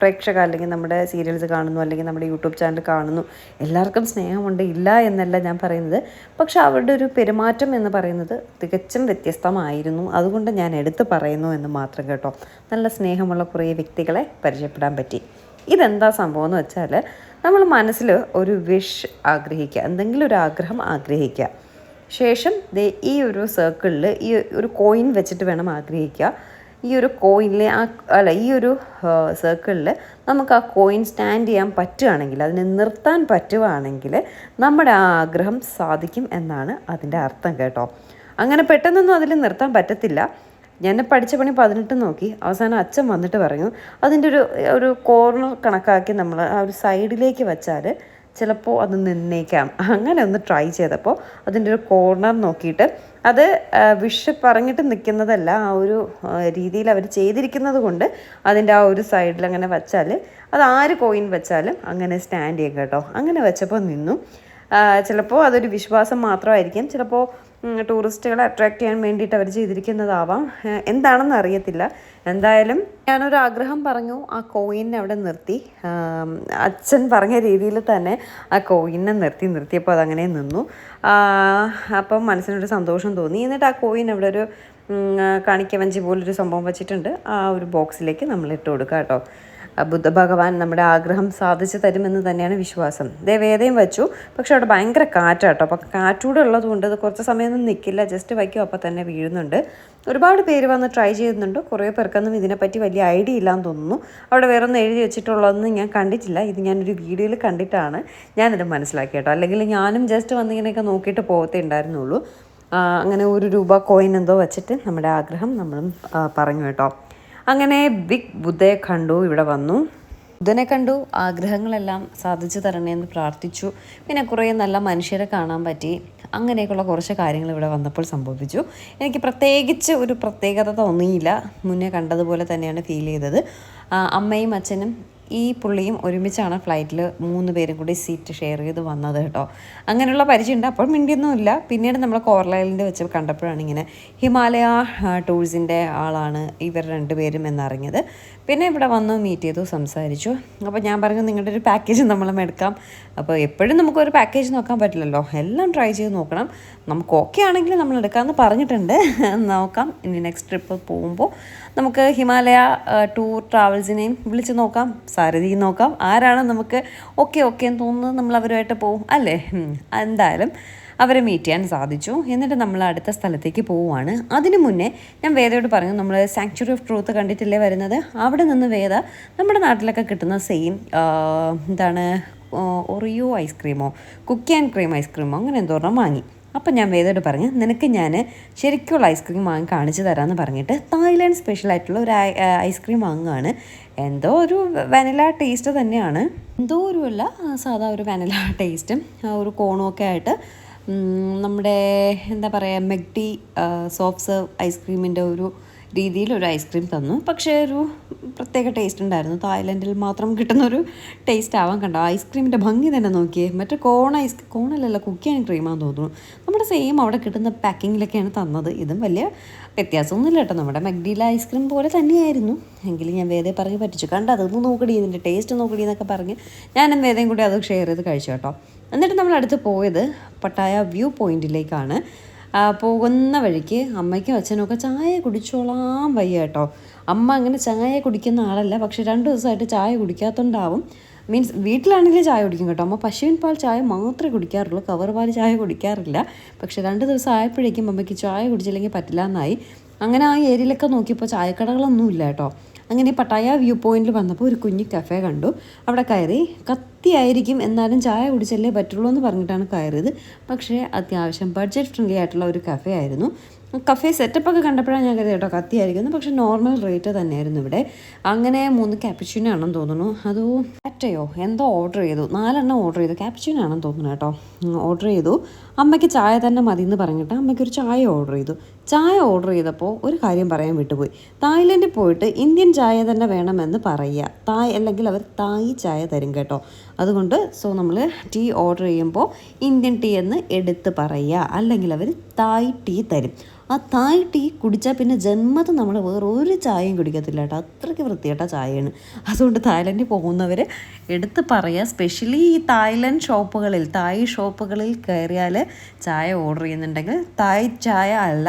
പ്രേക്ഷക അല്ലെങ്കിൽ നമ്മുടെ സീരിയൽസ് കാണുന്നു അല്ലെങ്കിൽ നമ്മുടെ യൂട്യൂബ് ചാനൽ കാണുന്നു എല്ലാവർക്കും സ്നേഹമുണ്ട് ഇല്ല എന്നല്ല ഞാൻ പറയുന്നത്. പക്ഷെ അവരുടെ ഒരു പെരുമാറ്റം എന്ന് പറയുന്നത് തികച്ചും വ്യത്യസ്തമായിരുന്നു. അതുകൊണ്ട് ഞാൻ എടുത്തു പറയുന്നു എന്ന് മാത്രം കേട്ടോ. നല്ല സ്നേഹമുള്ള കുറേ വ്യക്തികളെ പരിചയപ്പെടാൻ പറ്റി. ഇതെന്താ സംഭവം എന്ന് വെച്ചാൽ നമ്മൾ മനസ്സിൽ ഒരു വിഷ് ആഗ്രഹിക്കുക എന്തെങ്കിലും ഒരു ആഗ്രഹം ആഗ്രഹിക്കുക. ശേഷം ദേ ഈ ഒരു സർക്കിളിൽ ഈ ഒരു കോയിൻ വെച്ചിട്ട് വേണം ആഗ്രഹിക്കുക. ഈ ഒരു കോയിനിലെ ആ അല്ല ഈ ഒരു സർക്കിളിൽ നമുക്ക് ആ കോയിൻ സ്റ്റാൻഡ് ചെയ്യാൻ പറ്റുകയാണെങ്കിൽ അതിനെ നിർത്താൻ പറ്റുകയാണെങ്കിൽ നമ്മുടെ ആ ആഗ്രഹം സാധിക്കും എന്നാണ് അതിന്റെ അർത്ഥം കേട്ടോ. അങ്ങനെ പെട്ടെന്നൊന്നും അതിൽ നിർത്താൻ പറ്റത്തില്ല. ഞാൻ പഠിച്ച പണി പതിനെട്ട് നോക്കി. അവസാനം അച്ഛൻ വന്നിട്ട് പറഞ്ഞു അതിന്റെ ഒരു ഒരു കോർണർ കണക്കാക്കി നമ്മൾ ആ ഒരു സൈഡിലേക്ക് വെച്ചാൽ ചിലപ്പോൾ അത് നിന്നേക്കാം. അങ്ങനെ ഒന്ന് ട്രൈ ചെയ്തപ്പോൾ അതിന്റെ ഒരു കോർണർ നോക്കിയിട്ട് അത് വിഷ് പറഞ്ഞിട്ട് നിൽക്കുന്നതല്ല ആ ഒരു രീതിയിൽ അവർ ചെയ്തിരിക്കുന്നത് കൊണ്ട് അതിന്റെ ആ ഒരു സൈഡിൽ അങ്ങനെ വെച്ചാൽ അത് ആര് കോയിൻ വെച്ചാലും അങ്ങനെ സ്റ്റാൻഡ് ചെയ്യും കേട്ടോ. അങ്ങനെ വെച്ചപ്പോൾ നിന്നു. ചിലപ്പോൾ അതൊരു വിശ്വാസം മാത്രമായിരിക്കും. ചിലപ്പോൾ ടൂറിസ്റ്റുകളെ അട്രാക്ട് ചെയ്യാൻ വേണ്ടിയിട്ട് അവർ ചെയ്തിരിക്കുന്നതാവാം. എന്താണെന്ന് അറിയത്തില്ല. എന്തായാലും ഞാനൊരു ആഗ്രഹം പറഞ്ഞു ആ കോയിനെ അവിടെ നിർത്തി. അച്ഛൻ പറഞ്ഞ രീതിയിൽ തന്നെ ആ കോയിനെ നിർത്തി നിർത്തിയപ്പോൾ അതങ്ങനെ നിന്നു. അപ്പം മനസ്സിനൊരു സന്തോഷം തോന്നി. എന്നിട്ട് ആ കോയിൻ അവിടെ ഒരു കാണിക്കവഞ്ചി പോലൊരു സംഭവം വെച്ചിട്ടുണ്ട്. ആ ഒരു ബോക്സിലേക്ക് നമ്മൾ ഇട്ട് കൊടുക്കുക കേട്ടോ. ബുദ്ധ ഭഗവാൻ നമ്മുടെ ആഗ്രഹം സാധിച്ചു തരുമെന്ന് തന്നെയാണ് വിശ്വാസം. ദേ വേദയും വെച്ചു. പക്ഷെ അവിടെ ഭയങ്കര കാറ്റാട്ടോ അപ്പോൾ കാറ്റൂടെ ഉള്ളതുകൊണ്ട് അത് കുറച്ച് സമയമൊന്നും നിൽക്കില്ല ജസ്റ്റ് വയ്ക്കും. അപ്പോൾ തന്നെ വീഴുന്നുണ്ട്. ഒരുപാട് പേര് വന്ന് ട്രൈ ചെയ്യുന്നുണ്ട്. കുറേ പേർക്കൊന്നും ഇതിനെപ്പറ്റി വലിയ ഐഡിയ ഇല്ലാന്ന് തോന്നുന്നു. അവിടെ വേറെ ഒന്നും എഴുതി വെച്ചിട്ടുള്ളതൊന്നും ഞാൻ കണ്ടിട്ടില്ല. ഇത് ഞാനൊരു വീഡിയോയിൽ കണ്ടിട്ടാണ് ഞാനിത് മനസ്സിലാക്കി കേട്ടോ അല്ലെങ്കിൽ ഞാനും ജസ്റ്റ് വന്ന് ഇങ്ങനെയൊക്കെ നോക്കിയിട്ട് പോകത്തേ ഉണ്ടായിരുന്നുള്ളൂ. അങ്ങനെ ഒരു രൂപ കോയിൻ എന്തോ വെച്ചിട്ട് നമ്മുടെ ആഗ്രഹം നമ്മളും പറഞ്ഞു കേട്ടോ. അങ്ങനെ ബിഗ് ബുദ്ധയെ കണ്ടു ഇവിടെ വന്നു. ബുദ്ധനെ കണ്ടു ആഗ്രഹങ്ങളെല്ലാം സാധിച്ചു തരണേ എന്ന് പ്രാർത്ഥിച്ചു. പിന്നെ കുറേ നല്ല മനുഷ്യരെ കാണാൻ പറ്റി. അങ്ങനെയൊക്കെയുള്ള കുറച്ച് കാര്യങ്ങൾ ഇവിടെ വന്നപ്പോൾ സംഭവിച്ചു. എനിക്ക് പ്രത്യേകിച്ച് ഒരു പ്രത്യേകത തോന്നിയില്ല. മുന്നേ കണ്ടതുപോലെ തന്നെയാണ് ഫീൽ ചെയ്തത്. അമ്മയും അച്ഛനും ഈ പുള്ളിയും ഒരുമിച്ചാണ് ഫ്ലൈറ്റിൽ മൂന്ന് പേരും കൂടി സീറ്റ് ഷെയർ ചെയ്ത് വന്നത് കേട്ടോ. അങ്ങനെയുള്ള പരിചയമുണ്ട്. അപ്പോൾ മിണ്ടിയൊന്നുമില്ല. പിന്നീട് നമ്മൾ കോർലൈലിന്റെ വെച്ച് കണ്ടപ്പോഴാണ് ഇങ്ങനെ ഹിമാലയ ടൂൾസിന്റെ ആളാണ് ഇവർ രണ്ടുപേരും എന്നറിഞ്ഞത്. പിന്നെ ഇവിടെ വന്നു മീറ്റ് ചെയ്തു സംസാരിച്ചു. അപ്പോൾ ഞാൻ പറഞ്ഞു നിങ്ങളുടെ ഒരു പാക്കേജ് നമ്മളും എടുക്കാം. അപ്പോൾ എപ്പോഴും നമുക്കൊരു പാക്കേജ് നോക്കാൻ പറ്റില്ലല്ലോ. എല്ലാം ട്രൈ ചെയ്ത് നോക്കണം. നമുക്ക് ഓക്കെ ആണെങ്കിൽ നമ്മൾ എടുക്കാമെന്ന് പറഞ്ഞിട്ടുണ്ട്. നോക്കാം. ഇനി നെക്സ്റ്റ് ട്രിപ്പ് പോകുമ്പോൾ നമുക്ക് ഹിമാലയ ടൂർ ട്രാവൽസിനെയും വിളിച്ച് നോക്കാം. സാരഥിയും നോക്കാം. ആരാണ് നമുക്ക് ഓക്കെ ഓക്കെ എന്ന് തോന്നുന്നത് നമ്മൾ അവരുമായിട്ട് പോവും അല്ലേ. എന്തായാലും അവരെ മീറ്റ് ചെയ്യാൻ സാധിച്ചു. എന്നിട്ട് നമ്മൾ അടുത്ത സ്ഥലത്തേക്ക് പോവുകയാണ്. അതിനു മുന്നേ ഞാൻ വേദയോട് പറഞ്ഞു നമ്മൾ സാങ്ച്വറി ഓഫ് ട്രൂത്ത് കണ്ടിട്ടില്ലേ വരുന്നത്? അവിടെ നിന്ന് വേദ നമ്മുടെ നാട്ടിലൊക്കെ കിട്ടുന്ന സെയിം എന്താണ് ഒറിയോ ഐസ്ക്രീമോ കുക്കി ആൻഡ് ക്രീം ഐസ്ക്രീമോ അങ്ങനെ എന്തോരം വാങ്ങി. അപ്പം ഞാൻ വേദയോട് പറഞ്ഞു നിനക്ക് ഞാൻ ശരിക്കുള്ള ഐസ്ക്രീം വാങ്ങി കാണിച്ചു തരാമെന്ന് പറഞ്ഞിട്ട് തായ്ലാൻഡ് സ്പെഷ്യൽ ആയിട്ടുള്ള ഒരു ഐസ്ക്രീം വാങ്ങുകയാണ്. എന്തോ ഒരു വനില ടേസ്റ്റ് തന്നെയാണ്. എന്തോ ഒരു അല്ല സാധാ ഒരു വനില ടേസ്റ്റും ഒരു കോണും ഒക്കെ ആയിട്ട് നമ്മുടെ എന്താ പറയുക മെഗ്ഡി സോഫ്റ്റ് സർവ് ഐസ്ക്രീമിന്റെ ഒരു രീതിയിൽ ഒരു ഐസ്ക്രീം തന്നു. പക്ഷേ ഒരു പ്രത്യേക ടേസ്റ്റ് ഉണ്ടായിരുന്നു. തായ്ലൻഡിൽ മാത്രം കിട്ടുന്ന ഒരു ടേസ്റ്റ് ആവാൻ കണ്ടോ. ഐസ്ക്രീമിന്റെ ഭംഗി തന്നെ നോക്കിയേ. മറ്റേ കോൺ ഐസ് കോണല്ലല്ലോ കുക്കി ആൻഡ് ക്രീമാന്ന് തോന്നുന്നു. നമ്മുടെ സെയിം അവിടെ കിട്ടുന്ന പാക്കിങ്ങിലൊക്കെയാണ് തന്നത്. ഇതും വലിയ വ്യത്യാസമൊന്നുമില്ല കേട്ടോ. നമ്മുടെ മഗ്ഡിയിലെ ഐസ്ക്രീം പോലെ തന്നെയായിരുന്നു. എങ്കിലും ഞാൻ വേദേ പറഞ്ഞ് പറ്റിച്ചു. കണ്ട അതൊന്ന് നോക്കടി ഇതിന്റെ ടേസ്റ്റ് നോക്കടി എന്നൊക്കെ പറഞ്ഞ് ഞാനും വേദയും കൂടി അത് ഷെയർ ചെയ്ത് കഴിച്ചു കേട്ടോ. എന്നിട്ട് നമ്മൾ അടുത്ത് പോയത് പട്ടായ വ്യൂ പോയിന്റിലേക്കാണ്. പോകുന്ന വഴിക്ക് അമ്മയ്ക്കും അച്ഛനും ഒക്കെ ചായ കുടിച്ചോളാം വയ്യ കേട്ടോ. അമ്മ അങ്ങനെ ചായ കുടിക്കുന്ന ആളല്ല പക്ഷെ രണ്ട് ദിവസമായിട്ട് ചായ കുടിക്കാത്തതുകൊണ്ടാവും മീൻസ് വീട്ടിലാണെങ്കിൽ ചായ കുടിക്കും കേട്ടോ. അമ്മ പശുവിൻ പാൽ ചായ മാത്രമേ കുടിക്കാറുള്ളൂ കവർ പാൽ ചായ കുടിക്കാറില്ല. പക്ഷെ രണ്ട് ദിവസം ആയപ്പോഴേക്കും അമ്മയ്ക്ക് ചായ കുടിച്ചില്ലെങ്കിൽ പറ്റില്ല എന്നായി അങ്ങനെ ആ ഏരിയയിലൊക്കെ നോക്കിയപ്പോൾ ചായക്കടകളൊന്നും ഇല്ല കേട്ടോ. അങ്ങനെ പട്ടായ വ്യൂ പോയിന്റിൽ വന്നപ്പോൾ ഒരു കുഞ്ഞു കഫേ കണ്ടു. അവിടെ കയറി കത്തിയായിരിക്കും എന്നാലും ചായ കുടിച്ചല്ലേ പറ്റുള്ളൂ എന്ന് പറഞ്ഞിട്ടാണ് കയറിയത്. പക്ഷേ അത്യാവശ്യം ബഡ്ജറ്റ് ഫ്രണ്ട്ലി ആയിട്ടുള്ള ഒരു കഫേ ആയിരുന്നു. കഫേ സെറ്റപ്പ് ഒക്കെ കണ്ടപ്പോഴാണ് ഞാൻ കരുതി കേട്ടോ കത്തിയായിരിക്കുന്നു പക്ഷെ നോർമൽ റേറ്റ് തന്നെയായിരുന്നു ഇവിടെ. അങ്ങനെ മൂന്ന് ക്യാപ്ച്ചിനോ ആണെന്ന് തോന്നുന്നു. അതോ അറ്റയോ? എന്തോ ഓർഡർ ചെയ്തു. നാലെണ്ണം ഓർഡർ ചെയ്തു. ക്യാപ്ച്ചിനോ ആണെന്ന് തോന്നുന്നു കേട്ടോ. ഓർഡർ ചെയ്തു. അമ്മയ്ക്ക് ചായ തന്നെ മതി എന്ന് പറഞ്ഞിട്ട് അമ്മയ്ക്ക് ഒരു ചായ ഓർഡർ ചെയ്തു. ചായ ഓർഡർ ചെയ്തപ്പോൾ ഒരു കാര്യം പറയാൻ വിട്ടുപോയി. തായ്ലൻഡിൽ പോയിട്ട് ഇന്ത്യൻ ചായ തന്നെ വേണമെന്ന് പറയുക. തായ് അല്ലെങ്കിൽ അവർ തായ് ചായ തരും കേട്ടോ. അതുകൊണ്ട് സോ നമ്മൾ ടീ ഓർഡർ ചെയ്യുമ്പോൾ ഇന്ത്യൻ ടീ എന്ന് എടുത്ത് പറയുക. അല്ലെങ്കിൽ അവർ തായ് ടീ തരും. ആ തായ് ടീ കുടിച്ചാൽ പിന്നെ ജന്മത്ത് നമ്മൾ വേറെ ഒരു ചായയും കുടിക്കത്തില്ല കേട്ടോ. അത്രയ്ക്ക് വൃത്തികെട്ട ചായയാണ്. അതുകൊണ്ട് തായ്ലൻഡിൽ പോകുന്നവർ എടുത്ത് പറയുക. സ്പെഷ്യലി ഈ തായ്ലൻഡ് ഷോപ്പുകളിൽ തായ് ഷോപ്പുകളിൽ കയറിയാൽ ചായ ഓർഡർ ചെയ്യുന്നുണ്ടെങ്കിൽ തായ് ചായ അല്ല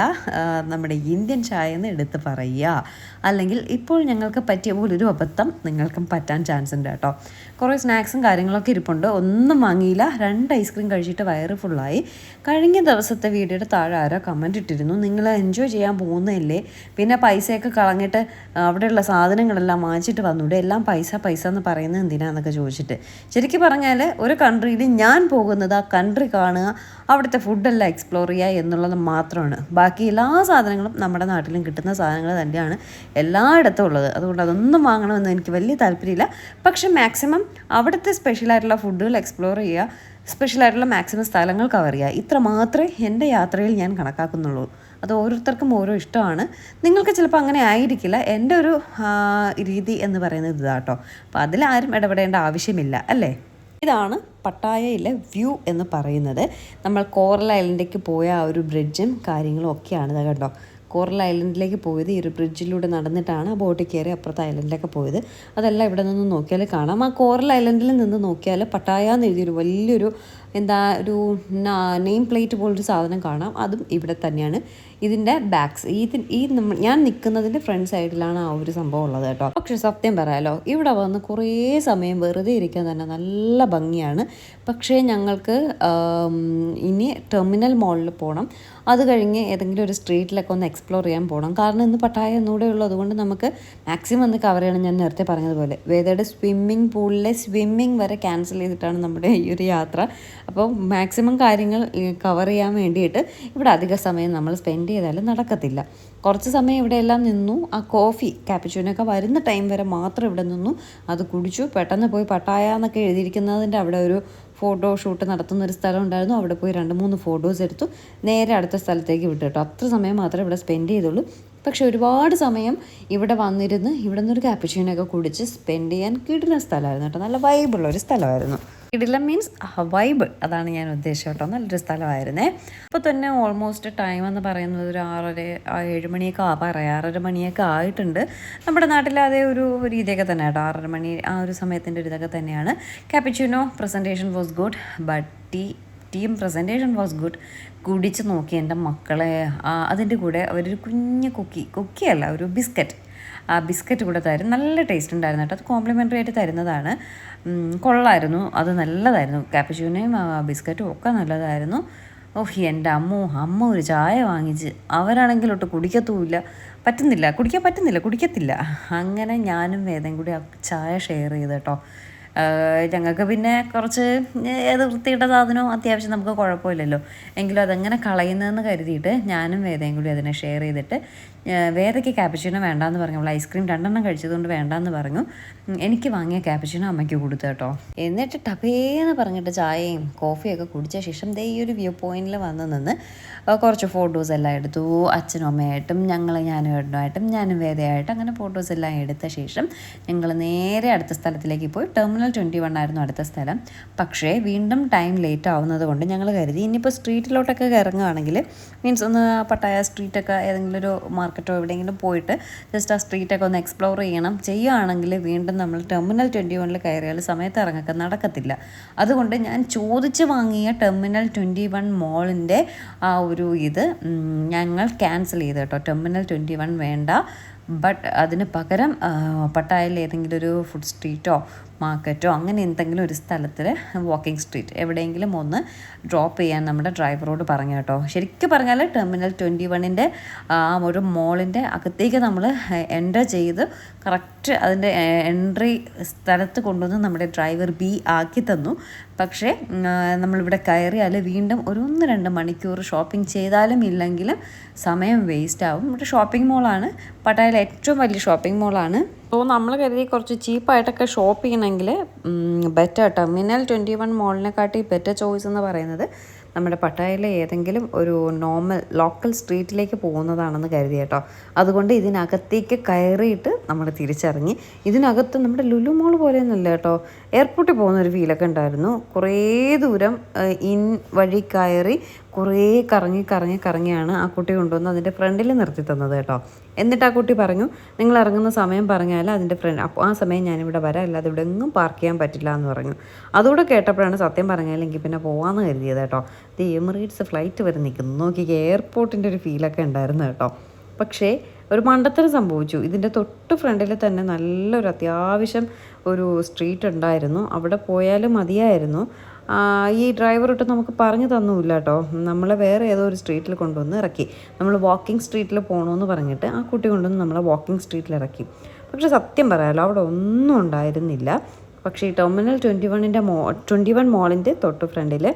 നമ്മുടെ ഇന്ത്യൻ ചായ എന്ന് എടുത്ത് പറയുക. അല്ലെങ്കിൽ ഇപ്പോൾ ഞങ്ങൾക്ക് പറ്റിയ പോലൊരു അബദ്ധം നിങ്ങൾക്കും പറ്റാൻ ചാൻസ് ഉണ്ട് കേട്ടോ. കുറേ സ്നാക്സും കാര്യങ്ങളൊക്കെ ഇരിപ്പുണ്ട്. ഒന്നും വാങ്ങിയില്ല. രണ്ട് ഐസ്ക്രീം കഴിച്ചിട്ട് വയറ് ഫുള്ളായി കഴിഞ്ഞ ദിവസത്തെ വീഡിയോയുടെ താഴെ ആരോ കമന്റ് ഇട്ടിരുന്നു. നിങ്ങൾ എൻജോയ് ചെയ്യാൻ പോകുന്നതല്ലേ? പിന്നെ പൈസയൊക്കെ കളഞ്ഞിട്ട് അവിടെയുള്ള സാധനങ്ങളെല്ലാം വാങ്ങിച്ചിട്ട് വന്നൂടെ? എല്ലാം പൈസ പൈസ എന്ന് പറയുന്നത് എന്തിനാന്നൊക്കെ ചോദിച്ചിട്ട്. ശരിക്കും പറഞ്ഞാൽ ഒരു കൺട്രിയിൽ ഞാൻ പോകുന്നത് ആ കൺട്രി കാണുക അവിടുത്തെ ഫുഡെല്ലാം എക്സ്പ്ലോർ ചെയ്യുക എന്നുള്ളത് മാത്രമാണ്. ബാക്കി എല്ലാ സാധനങ്ങളും നമ്മുടെ നാട്ടിലും കിട്ടുന്ന സാധനങ്ങൾ തന്നെയാണ്. എല്ലായിടത്തും ഉള്ളത്. അതുകൊണ്ട് അതൊന്നും വാങ്ങണമെന്ന് എനിക്ക് വലിയ താല്പര്യമില്ല. പക്ഷേ മാക്സിമം അവിടുത്തെ സ്പെഷ്യലായിട്ടുള്ള ഫുഡുകൾ എക്സ്പ്ലോർ ചെയ്യുക സ്പെഷ്യലായിട്ടുള്ള മാക്സിമം സ്ഥലങ്ങൾ കവർ ചെയ്യുക ഇത്ര മാത്രമേ എന്റെ യാത്രയിൽ ഞാൻ കണക്കാക്കുന്നുള്ളൂ. അത് ഓരോരുത്തർക്കും ഓരോ ഇഷ്ടമാണ്. നിങ്ങൾക്ക് ചിലപ്പോൾ അങ്ങനെ ആയിരിക്കില്ല. എന്റെ ഒരു രീതി എന്ന് പറയുന്നത് ഇതാട്ടോ. അപ്പോൾ അതിലാരും ഇടപെടേണ്ട ആവശ്യമില്ല അല്ലേ? ഇതാണ് പട്ടായയിലെ വ്യൂ എന്ന് പറയുന്നത്. നമ്മൾ കോറൽ ഐലൻഡിലേക്ക് പോയ ആ ഒരു ബ്രിഡ്ജും കാര്യങ്ങളും ഒക്കെയാണ് കണ്ടോ. കോറൽ ഐലൻഡിലേക്ക് പോയത്. ഈ ഒരു ബ്രിഡ്ജിലൂടെ നടന്നിട്ടാണ് ആ ബോട്ടിൽ കയറി അപ്പുറത്തെ ഐലൻഡിലൊക്കെ പോയത്. അതെല്ലാം ഇവിടെ നിന്ന് നോക്കിയാൽ കാണാം. ആ കോറൽ ഐലൻഡിൽ നിന്ന് നോക്കിയാൽ പട്ടായ എന്ന് എഴുതിയൊരു വലിയൊരു എന്താ ഒരു നെയിം പ്ലേറ്റ് പോലൊരു സാധനം കാണാം. അതും ഇവിടെ തന്നെയാണ്. ഇതിന്റെ ബാക്സ് ഈ ഈ ഞാൻ നിൽക്കുന്നതിന്റെ ഫ്രണ്ട് സൈഡിലാണ് ആ ഒരു സംഭവം ഉള്ളത് കേട്ടോ. പക്ഷെ സത്യം പറയാലോ ഇവിടെ വന്ന് കുറേ സമയം വെറുതെ ഇരിക്കാൻ തന്നെ നല്ല ഭംഗിയാണ്. പക്ഷേ ഞങ്ങൾക്ക് ഇനി ടെർമിനൽ മോളിൽ പോകണം അത് കഴിഞ്ഞ് ഏതെങ്കിലും ഒരു സ്ട്രീറ്റിലൊക്കെ ഒന്ന് എക്സ്പ്ലോർ ചെയ്യാൻ പോകണം കാരണം ഇന്ന് പട്ടായ ഒന്നുകൂടെ ഉള്ളൂ. അതുകൊണ്ട് നമുക്ക് മാക്സിമം ഒന്ന് കവർ ചെയ്യണം. ഞാൻ നേരത്തെ പറഞ്ഞതുപോലെ. വേദയുടെ സ്വിമ്മിംഗ് പൂളിലെ സ്വിമ്മിംഗ് വരെ ക്യാൻസൽ ചെയ്തിട്ടാണ് നമ്മുടെ ഈ ഒരു യാത്ര. അപ്പോൾ മാക്സിമം കാര്യങ്ങൾ കവർ ചെയ്യാൻ വേണ്ടിയിട്ട് ഇവിടെ അധിക സമയം നമ്മൾ സ്പെൻഡ് ചെയ്താലും നടക്കത്തില്ല. കുറച്ച് സമയം ഇവിടെ എല്ലാം നിന്നു. ആ കോഫി ക്യാപ്പിച്ചൂനൊക്കെ വരുന്ന ടൈം വരെ മാത്രം ഇവിടെ നിന്നു. അത് കുടിച്ചു. പെട്ടെന്ന് പോയി പട്ടായ എന്നൊക്കെ എഴുതിയിരിക്കുന്നതിന്റെ അവിടെ ഒരു ഫോട്ടോ ഷൂട്ട് നടത്തുന്ന ഒരു സ്ഥലം ഉണ്ടായിരുന്നു. അവിടെ പോയി രണ്ട് മൂന്ന് ഫോട്ടോസ് എടുത്തു. നേരെ അടുത്ത സ്ഥലത്തേക്ക് വിട്ടു കേട്ടോ. അത്ര സമയം മാത്രമേ ഇവിടെ സ്പെൻഡ് ചെയ്തുള്ളൂ. പക്ഷെ ഒരുപാട് സമയം ഇവിടെ വന്നിരുന്ന് ഇവിടെ നിന്നൊരു ക്യാപ്പച്ചീനൊക്കെ കുടിച്ച് സ്പെൻഡ് ചെയ്യാൻ കിടിലം സ്ഥലമായിരുന്നു കേട്ടോ. നല്ല വൈബുള്ള ഒരു സ്ഥലമായിരുന്നു. കിടിലം മീൻസ് വൈബ് അതാണ് ഞാൻ ഉദ്ദേശിച്ചത് കേട്ടോ. നല്ലൊരു സ്ഥലമായിരുന്നേ. അപ്പോൾ തന്നെ ഓൾമോസ്റ്റ് ടൈം എന്ന് പറയുന്നത് ഒരു ആറര ഏഴ് മണിയൊക്കെ ആ പറയാം ആറര മണിയൊക്കെ ആയിട്ടുണ്ട്. നമ്മുടെ നാട്ടിലെ അതേ ഒരു രീതിയൊക്കെ തന്നെ കേട്ടോ. ആറര മണി ആ ഒരു സമയത്തിന്റെ ഒരു ഇതൊക്കെ തന്നെയാണ്. Cappuccino presentation was good but tea team presentation was good കുടിച്ച് നോക്കി എന്റെ മക്കളെ അതിന്റെ കൂടെ അവരൊരു കുഞ്ഞ് കുക്കി കുക്കിയല്ല ഒരു ബിസ്ക്കറ്റ് ആ ബിസ്ക്കറ്റ് കൂടെ തരും. നല്ല ടേസ്റ്റ് ഉണ്ടായിരുന്നു കേട്ടോ. അത് കോംപ്ലിമെന്ററി ആയിട്ട് തരുന്നതാണ്. കൊള്ളായിരുന്നു. അത് നല്ലതായിരുന്നു. കാപ്പച്ചൂനയും ബിസ്ക്കറ്റും ഒക്കെ നല്ലതായിരുന്നു. ഓഹ് എന്റെ അമ്മോ അമ്മ ഒരു ചായ വാങ്ങിച്ച് അവരാണെങ്കിൽ ഒട്ട് കുടിക്കത്തുമില്ല. പറ്റുന്നില്ല. കുടിക്കാൻ പറ്റുന്നില്ല. കുടിക്കത്തില്ല. അങ്ങനെ ഞാനും വേദം കൂടി ചായ ഷെയർ ചെയ്ത് കേട്ടോ. ഞങ്ങൾക്ക് പിന്നെ കുറച്ച് ഏത് വൃത്തിയിട്ട സാധനവും അത്യാവശ്യം നമുക്ക് കുഴപ്പമില്ലല്ലോ. എങ്കിലും അതെങ്ങനെ കളയുന്നതെന്ന് കരുതിയിട്ട് ഞാനും വേദയും കൂടി അതിനെ ഷെയർ ചെയ്തിട്ട് വേദയ്ക്ക് ക്യാപ്പച്ചീനോ വേണ്ടാന്ന് പറഞ്ഞു. അവൾ ഐസ്ക്രീം രണ്ടെണ്ണം കഴിച്ചതുകൊണ്ട് വേണ്ടാന്ന് പറഞ്ഞു. എനിക്ക് വാങ്ങിയ ക്യാപ്പച്ചീനോ അമ്മയ്ക്ക് കൊടുത്തു കേട്ടോ. എന്നിട്ട് ടപേന്ന് പറഞ്ഞിട്ട് ചായയും കോഫിയൊക്കെ കുടിച്ച ശേഷം ദേ ഈ ഒരു വ്യൂ പോയിന്റിൽ വന്ന് നിന്ന് കുറച്ച് ഫോട്ടോസ് എല്ലാം എടുത്തു. അച്ഛനും അമ്മയായിട്ടും ഞങ്ങൾ ഞാനും ഏട്ടനുമായിട്ടും ഞാനും വേദയായിട്ടും അങ്ങനെ ഫോട്ടോസ് എല്ലാം എടുത്ത ശേഷം ഞങ്ങൾ നേരെ അടുത്ത സ്ഥലത്തിലേക്ക് പോയി ടെർമിനൽ ട്വന്റി വൺ ആയിരുന്നു അടുത്ത സ്ഥലം. പക്ഷേ വീണ്ടും ടൈം ലേറ്റ് ആവുന്നത് കൊണ്ട് ഞങ്ങൾ കരുതി ഇനിയിപ്പോൾ സ്ട്രീറ്റിലോട്ടൊക്കെ ഇറങ്ങുകയാണെങ്കിൽ മീൻസ് ഒന്ന് പട്ടായ സ്ട്രീറ്റൊക്കെ ഏതെങ്കിലും ഒരു മാർക്കറ്റോ എവിടെയെങ്കിലും പോയിട്ട് ജസ്റ്റ് ആ സ്ട്രീറ്റൊക്കെ ഒന്ന് എക്സ്പ്ലോർ ചെയ്യണം. ചെയ്യുകയാണെങ്കിൽ വീണ്ടും നമ്മൾ ടെർമിനൽ ട്വന്റി വണ്ണിൽ കയറിയാൽ സമയത്ത് ഇറങ്ങൊക്കെ നടക്കത്തില്ല. അതുകൊണ്ട് ഞാൻ ചോദിച്ച് വാങ്ങിയ ടെർമിനൽ ട്വന്റി വൺ മോളിന്റെ ആ ഒരു ഇത് ഞങ്ങൾ ക്യാൻസൽ ചെയ്ത് കേട്ടോ. ടെർമിനൽ ട്വന്റി വൺ വേണ്ട. ബട്ട് അതിന് പകരം പട്ടായയിൽ ഏതെങ്കിലും ഒരു ഫുഡ് സ്ട്രീറ്റോ മാർക്കറ്റോ അങ്ങനെ എന്തെങ്കിലും ഒരു സ്ഥലത്തിൽ വാക്കിംഗ് സ്ട്രീറ്റ് എവിടെയെങ്കിലും ഒന്ന് ഡ്രോപ്പ് ചെയ്യാൻ നമ്മുടെ ഡ്രൈവറോട് പറഞ്ഞു കേട്ടോ. ശരിക്കും പറഞ്ഞാൽ ടെർമിനൽ ട്വന്റി വണ്ണിന്റെ ആ ഒരു മോളിന്റെ അകത്തേക്ക് നമ്മൾ എന്റർ ചെയ്ത് കറക്റ്റ് അതിന്റെ എൻട്രി സ്ഥലത്ത് കൊണ്ടുവന്ന് നമ്മുടെ ഡ്രൈവർ ബി ആക്കി തന്നു. പക്ഷേ നമ്മളിവിടെ കയറിയാൽ വീണ്ടും ഒരു ഒന്ന് രണ്ട് മണിക്കൂർ ഷോപ്പിംഗ് ചെയ്താലും ഇല്ലെങ്കിലും സമയം വേസ്റ്റ് ആവും. ഇവിടെ ഷോപ്പിംഗ് മോളാണ് പട്ടായയിലെ ഏറ്റവും വലിയ ഷോപ്പിംഗ് മോളാണ്. അപ്പോൾ നമ്മൾ കരുതി കുറച്ച് ചീപ്പായിട്ടൊക്കെ ഷോപ്പ് ചെയ്യണമെങ്കിൽ ബെറ്റർ ടെർമിനൽ ട്വന്റി വൺ മോളിനെക്കാട്ടി ബെറ്റർ ചോയ്സ് എന്ന് പറയുന്നത് നമ്മുടെ പട്ടായയിലെ ഏതെങ്കിലും ഒരു നോർമൽ ലോക്കൽ സ്ട്രീറ്റിലേക്ക് പോകുന്നതാണെന്ന് കരുതി കേട്ടോ. അതുകൊണ്ട് ഇതിനകത്തേക്ക് കയറിയിട്ട് നമ്മൾ തിരിച്ചിറങ്ങി. ഇതിനകത്ത് നമ്മുടെ ലുലു മോൾ പോലെയൊന്നുമില്ല കേട്ടോ. എയർപോർട്ടിൽ പോകുന്ന ഒരു ഫീലൊക്കെ ഉണ്ടായിരുന്നു. കുറേ ദൂരം ഇൻ വഴി കയറി കുറേ കറങ്ങി കറങ്ങി കറങ്ങിയാണ് ആ കുട്ടി കൊണ്ടുവന്ന് അതിന്റെ ഫ്രണ്ടിൽ നിർത്തി തന്നത് കേട്ടോ. എന്നിട്ട് ആ കുട്ടി പറഞ്ഞു നിങ്ങൾ ഇറങ്ങുന്ന സമയം പറഞ്ഞാൽ അതിന്റെ ഫ്രണ്ട് അപ്പോൾ ആ സമയം ഞാനിവിടെ വരാം അല്ലാതെ ഇവിടെ എങ്ങും പാർക്ക് ചെയ്യാൻ പറ്റില്ല എന്ന് പറഞ്ഞു. അതുകൂടെ കേട്ടപ്പോഴാണ് സത്യം പറഞ്ഞാൽ എനിക്ക് പിന്നെ പോകാമെന്ന് കരുതിയത് കേട്ടോ. ഇത് എമിറേറ്റ്സ് ഫ്ലൈറ്റ് വരെ നിൽക്കുന്നു. നോക്കി എയർപോർട്ടിന്റെ ഒരു ഫീലൊക്കെ ഉണ്ടായിരുന്നു കേട്ടോ. പക്ഷേ ഒരു മണ്ടത്തരം സംഭവിച്ചു. ഇതിന്റെ തൊട്ട് ഫ്രണ്ടിൽ തന്നെ നല്ലൊരു അത്യാവശ്യം ഒരു സ്ട്രീറ്റ് ഉണ്ടായിരുന്നു. അവിടെ പോയാലും മതിയായിരുന്നു. ഈ ഡ്രൈവർ ഇട്ട് നമുക്ക് പറഞ്ഞു തന്നുമില്ല കേട്ടോ. നമ്മളെ വേറെ ഏതോ ഒരു സ്ട്രീറ്റിൽ കൊണ്ടുവന്ന് ഇറക്കി. നമ്മൾ വാക്കിംഗ് സ്ട്രീറ്റിൽ പോകണമെന്ന് പറഞ്ഞിട്ട് ആ കുട്ടി കൊണ്ടുവന്ന് നമ്മളെ വാക്കിംഗ് സ്ട്രീറ്റിൽ ഇറക്കി. പക്ഷേ സത്യം പറയാമല്ലോ അവിടെ ഒന്നും ഉണ്ടായിരുന്നില്ല. പക്ഷേ ഈ ടെർമിനൽ ട്വന്റി വണ്ണിന്റെ മോ ട്വന്റി വൺ മോളിന്റെ തൊട്ട് ഫ്രണ്ടിൽ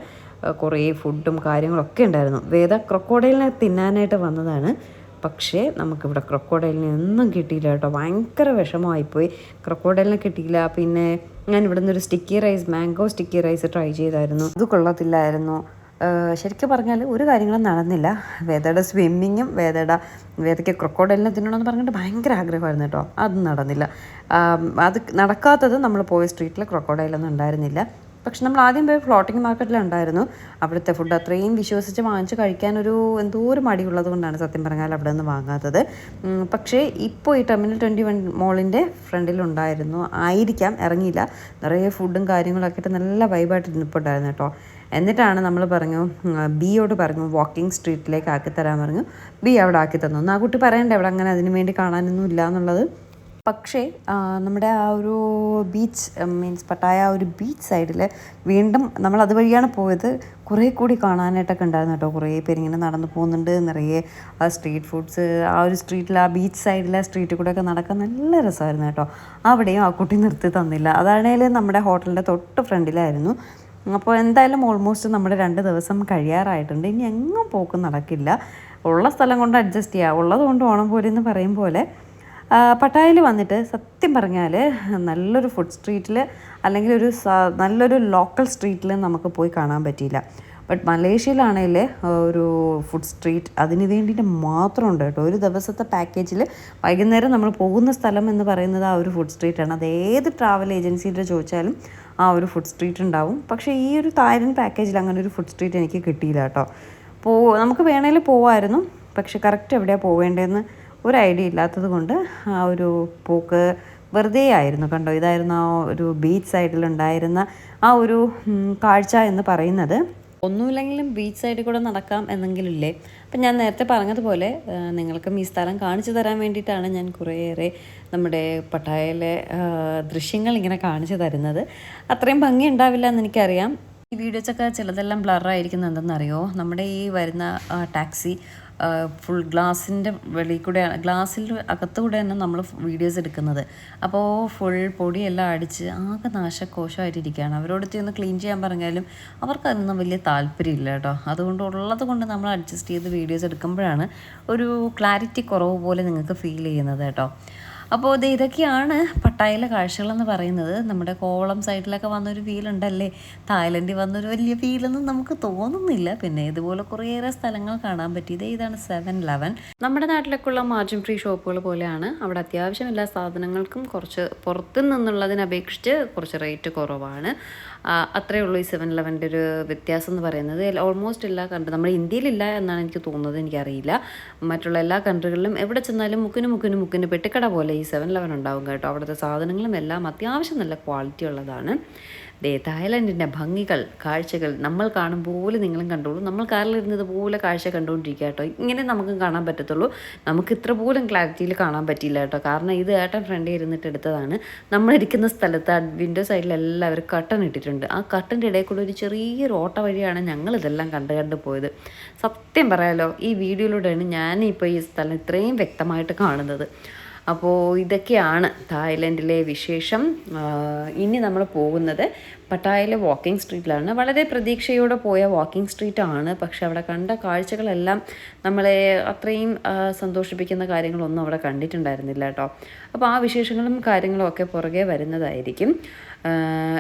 കുറേ ഫുഡും കാര്യങ്ങളൊക്കെ ഉണ്ടായിരുന്നു. വേദ ക്രൊക്കോഡൈലിനെ തിന്നാനായിട്ട് വന്നതാണ്. പക്ഷേ നമുക്കിവിടെ ക്രൊക്കോഡൈലിനെ ഒന്നും കിട്ടിയില്ല കേട്ടോ. ഭയങ്കര വിഷമമായിപ്പോയി. ക്രൊക്കോഡൈലിനെ കിട്ടിയില്ല. പിന്നെ ഞാൻ ഇവിടെ നിന്നൊരു sticky rice mango sticky rice try ചെയ്തായിരുന്നു. അത് കൊള്ളത്തില്ലായിരുന്നു. ശരിക്കും പറഞ്ഞാൽ ഒരു കാര്യങ്ങളും നടന്നില്ല. വേദയുടെ സ്വിമ്മിങ്ങും വേദയുടെ വേദയ്ക്ക് ക്രൊക്കോഡൈലിനെ തിന്നണമെന്ന് പറഞ്ഞിട്ട് ഭയങ്കര ആഗ്രഹമായിരുന്നു കേട്ടോ. അത് നടന്നില്ല. അത് നടക്കാത്തത് നമ്മൾ പോയ സ്ട്രീറ്റിൽ ക്രൊക്കോഡൈലൊന്നും ഉണ്ടായിരുന്നില്ല. പക്ഷെ നമ്മൾ ആദ്യം പോയി ഫ്ലോട്ടിംഗ് മാർക്കറ്റിലുണ്ടായിരുന്നു അവിടുത്തെ ഫുഡ് അത്രയും വിശ്വസിച്ച് വാങ്ങിച്ച് കഴിക്കാനൊരു എന്തോ ഒരു മടിയുള്ളത് കൊണ്ടാണ് സത്യം പറഞ്ഞാൽ അവിടെ നിന്ന് വാങ്ങാത്തത്. പക്ഷേ ഇപ്പോൾ ഈ ടെർമിനൽ ട്വന്റി വൺ മോളിന്റെ ഫ്രണ്ടിലുണ്ടായിരുന്നു ആയിരിക്കാം ഇറങ്ങിയില്ല. നിറയെ ഫുഡും കാര്യങ്ങളൊക്കെ ആയിട്ട് നല്ല വൈബായിട്ട് ഇരുന്നിപ്പോണ്ടായിരുന്നു കേട്ടോ. എന്നിട്ടാണ് നമ്മൾ പറഞ്ഞു ബിയോട് പറഞ്ഞു വാക്കിംഗ് സ്ട്രീറ്റിലേക്ക് ആക്കി തരാൻ പറഞ്ഞു. ബി അവിടെ ആക്കി തന്നു. എന്നാൽ കുട്ടി പറയണ്ടേ അവിടെ അങ്ങനെ അതിന് വേണ്ടി കാണാനൊന്നും ഇല്ല എന്നുള്ളത് പക്ഷേ നമ്മുടെ ആ ഒരു ബീച്ച് മീൻസ് പട്ടായ ആ ഒരു ബീച്ച് സൈഡിൽ വീണ്ടും നമ്മൾ അതുവഴിയാണ് പോയത്. കുറേ കൂടി കാണാനായിട്ടൊക്കെ ഉണ്ടായിരുന്നു കേട്ടോ. കുറേ പേരിങ്ങനെ നടന്നു പോകുന്നുണ്ട്. നിറയെ ആ സ്ട്രീറ്റ് ഫുഡ്സ് ആ ഒരു സ്ട്രീറ്റിൽ ആ ബീച്ച് സൈഡിലെ സ്ട്രീറ്റിൽ കൂടെ ഒക്കെ നടക്കാൻ നല്ല രസമായിരുന്നു കേട്ടോ. അവിടെയും ആ കുട്ടി നിർത്തി തന്നില്ല. അതാണെങ്കിൽ നമ്മുടെ ഹോട്ടലിന്റെ തൊട്ട് ഫ്രണ്ടിലായിരുന്നു. അപ്പോൾ എന്തായാലും ഓൾമോസ്റ്റ് നമ്മുടെ രണ്ട് ദിവസം കഴിയാറായിട്ടുണ്ട്. ഇനി എങ്ങും പോക്ക് നടക്കില്ല. ഉള്ള സ്ഥലം കൊണ്ട് അഡ്ജസ്റ്റ് ചെയ്യുക ഉള്ളത് കൊണ്ട് ഓണം പോലെ എന്ന് പറയും പോലെ പട്ടായയിൽ വന്നിട്ട് സത്യം പറഞ്ഞാൽ നല്ലൊരു ഫുഡ് സ്ട്രീറ്റിൽ അല്ലെങ്കിൽ ഒരു നല്ലൊരു ലോക്കൽ സ്ട്രീറ്റിൽ നമുക്ക് പോയി കാണാൻ പറ്റിയില്ല. ബട്ട് മലേഷ്യയിലാണെങ്കിൽ ഒരു ഫുഡ് സ്ട്രീറ്റ് അതിന് വേണ്ടിയിട്ട് മാത്രം ഉണ്ട് കേട്ടോ. ഒരു ദിവസത്തെ പാക്കേജിൽ വൈകുന്നേരം നമ്മൾ പോകുന്ന സ്ഥലം എന്ന് പറയുന്നത് ആ ഒരു ഫുഡ് സ്ട്രീറ്റാണ് അത് ഏത് ട്രാവൽ ഏജൻസിയുടെ ചോദിച്ചാലും ആ ഒരു ഫുഡ് സ്ട്രീറ്റ് ഉണ്ടാവും. പക്ഷേ ഈ ഒരു തായ്ലൻഡ് പാക്കേജിൽ അങ്ങനെ ഒരു ഫുഡ് സ്ട്രീറ്റ് എനിക്ക് കിട്ടിയില്ല കേട്ടോ. പോ നമുക്ക് വേണമെങ്കിൽ പോവായിരുന്നു. പക്ഷെ കറക്റ്റ് എവിടെയാണ് പോവേണ്ടതെന്ന് ഒരു ഐഡിയ ഇല്ലാത്തത് കൊണ്ട് ആ ഒരു പൂക്ക് വെറുതെ ആയിരുന്നു കണ്ടോ? ഇതായിരുന്നു ആ ഒരു ബീച്ച് സൈഡിലുണ്ടായിരുന്ന ആ ഒരു കാഴ്ച എന്ന് പറയുന്നത്. ഒന്നുമില്ലെങ്കിലും ബീച്ച് സൈഡിൽ കൂടെ നടക്കാം എന്നെങ്കിലില്ലേ? അപ്പം ഞാൻ നേരത്തെ പറഞ്ഞതുപോലെ നിങ്ങൾക്കും ഈ സ്ഥലം കാണിച്ചു തരാൻ വേണ്ടിയിട്ടാണ് ഞാൻ കുറേയേറെ നമ്മുടെ പട്ടായയിലെ ദൃശ്യങ്ങൾ ഇങ്ങനെ കാണിച്ചു തരുന്നത്. അത്രയും ഭംഗി ഉണ്ടാവില്ല എന്ന് എനിക്കറിയാം. ഈ വീഡിയോസൊക്കെ ചിലതെല്ലാം ബ്ലറായിരിക്കുന്നത് എന്തെന്നറിയോ നമ്മുടെ ഈ വരുന്ന ടാക്സി ഫുൾ ഗ്ലാസിന്റെ വെളിയിൽ കൂടെയാണ്. ഗ്ലാസ്സിൽ അകത്തുകൂടെ തന്നെ നമ്മൾ വീഡിയോസ് എടുക്കുന്നത്. അപ്പോൾ ഫുൾ പൊടിയെല്ലാം അടിച്ച് ആകെ നാശകോശമായിട്ടിരിക്കുകയാണ്. അവരോട് ഒന്ന് ക്ലീൻ ചെയ്യാൻ പറഞ്ഞാലും അവർക്കതൊന്നും വലിയ താല്പര്യമില്ല കേട്ടോ. അതുകൊണ്ട് ഉള്ളത് കൊണ്ട് നമ്മൾ അഡ്ജസ്റ്റ് ചെയ്ത് വീഡിയോസ് എടുക്കുമ്പോഴാണ് ഒരു ക്ലാരിറ്റി കുറവ് പോലെ നിങ്ങൾക്ക് ഫീൽ ചെയ്യുന്നത് കേട്ടോ. അപ്പോൾ ഇത് ഇതൊക്കെയാണ് പട്ടായയിലെ കാഴ്ചകളെന്ന് പറയുന്നത്. നമ്മുടെ കോവളം സൈഡിലൊക്കെ വന്നൊരു ഫീൽ ഉണ്ടല്ലേ തായ്ലൻഡിൽ വന്നൊരു വലിയ ഫീലൊന്നും നമുക്ക് തോന്നുന്നില്ല. പിന്നെ ഇതുപോലെ കുറേയേറെ സ്ഥലങ്ങൾ കാണാൻ പറ്റിയത് ഇതാണ് സെവൻ ലെവൻ നമ്മുടെ നാട്ടിലൊക്കെ ഉള്ള മാർജിൻ ഫ്രീ ഷോപ്പുകൾ പോലെയാണ്. അവിടെ അത്യാവശ്യം എല്ലാ സാധനങ്ങൾക്കും കുറച്ച് പുറത്തു നിന്നുള്ളതിനപേക്ഷിച്ച് കുറച്ച് റേറ്റ് കുറവാണ്. അത്രയേ ഉള്ളൂ ഈ സെവൻ ലെവന്റെ ഒരു വ്യത്യാസം എന്ന് പറയുന്നത്. ഓൾമോസ്റ്റ് എല്ലാ കൺട്രി നമ്മുടെ ഇന്ത്യയിലില്ല എന്നാണ് എനിക്ക് തോന്നുന്നത്. എനിക്കറിയില്ല. മറ്റുള്ള എല്ലാ കൺട്രികളിലും എവിടെ ചെന്നാലും മുക്കിന് മുക്കിന് മുക്കിന് പെട്ടിക്കട പോലെ സെവൻ ലെവൻ ഉണ്ടാവും കേട്ടോ. അവിടുത്തെ സാധനങ്ങളും എല്ലാം അത്യാവശ്യം നല്ല ക്വാളിറ്റി ഉള്ളതാണ്. ദേ തായ്ലൻഡിന്റെ ഭംഗികൾ കാഴ്ചകൾ നമ്മൾ കാണും പോലെ നിങ്ങളും കണ്ടോളൂ. നമ്മൾ കാറിലിരുന്നത് പോലെ കാഴ്ച കണ്ടുകൊണ്ടിരിക്കുക കേട്ടോ. ഇങ്ങനെ നമുക്ക് കാണാൻ പറ്റത്തുള്ളൂ. നമുക്ക് ഇത്ര പോലും ക്ലാരിറ്റിയിൽ കാണാൻ പറ്റിയില്ല കേട്ടോ. കാരണം ഇത് ഏട്ടൻ ഫ്രണ്ടിൽ ഇരുന്നിട്ട് എടുത്തതാണ്. നമ്മളിരിക്കുന്ന സ്ഥലത്ത് വിൻഡോ സൈഡിൽ എല്ലാവരും കട്ടൺ ഇട്ടിട്ടുണ്ട്. ആ കട്ടന്റെ ഇടയിൽ കൂടെ ഒരു ചെറിയൊരു ഓട്ട വഴിയാണ് ഞങ്ങൾ ഇതെല്ലാം കണ്ട് കണ്ട് പോയത്. സത്യം പറയാലോ ഈ വീഡിയോയിലൂടെയാണ് ഞാനിപ്പോൾ ഈ സ്ഥലം ഇത്രയും വ്യക്തമായിട്ട് കാണുന്നത്. അപ്പോൾ ഇതൊക്കെയാണ് തായ്ലൻഡിലെ വിശേഷം. ഇനി നമ്മൾ പോകുന്നത് പട്ടായയിലെ വാക്കിംഗ് സ്ട്രീറ്റിലാണ് വളരെ പ്രതീക്ഷയോടെ പോയ വാക്കിംഗ് സ്ട്രീറ്റ് ആണ് പക്ഷെ അവിടെ കണ്ട കാഴ്ചകളെല്ലാം നമ്മളെ അത്രയും സന്തോഷിപ്പിക്കുന്ന കാര്യങ്ങളൊന്നും അവിടെ കണ്ടിട്ടുണ്ടായിരുന്നില്ല കേട്ടോ. അപ്പോൾ ആ വിശേഷങ്ങളും കാര്യങ്ങളും ഒക്കെ പുറകെ വരുന്നതായിരിക്കും.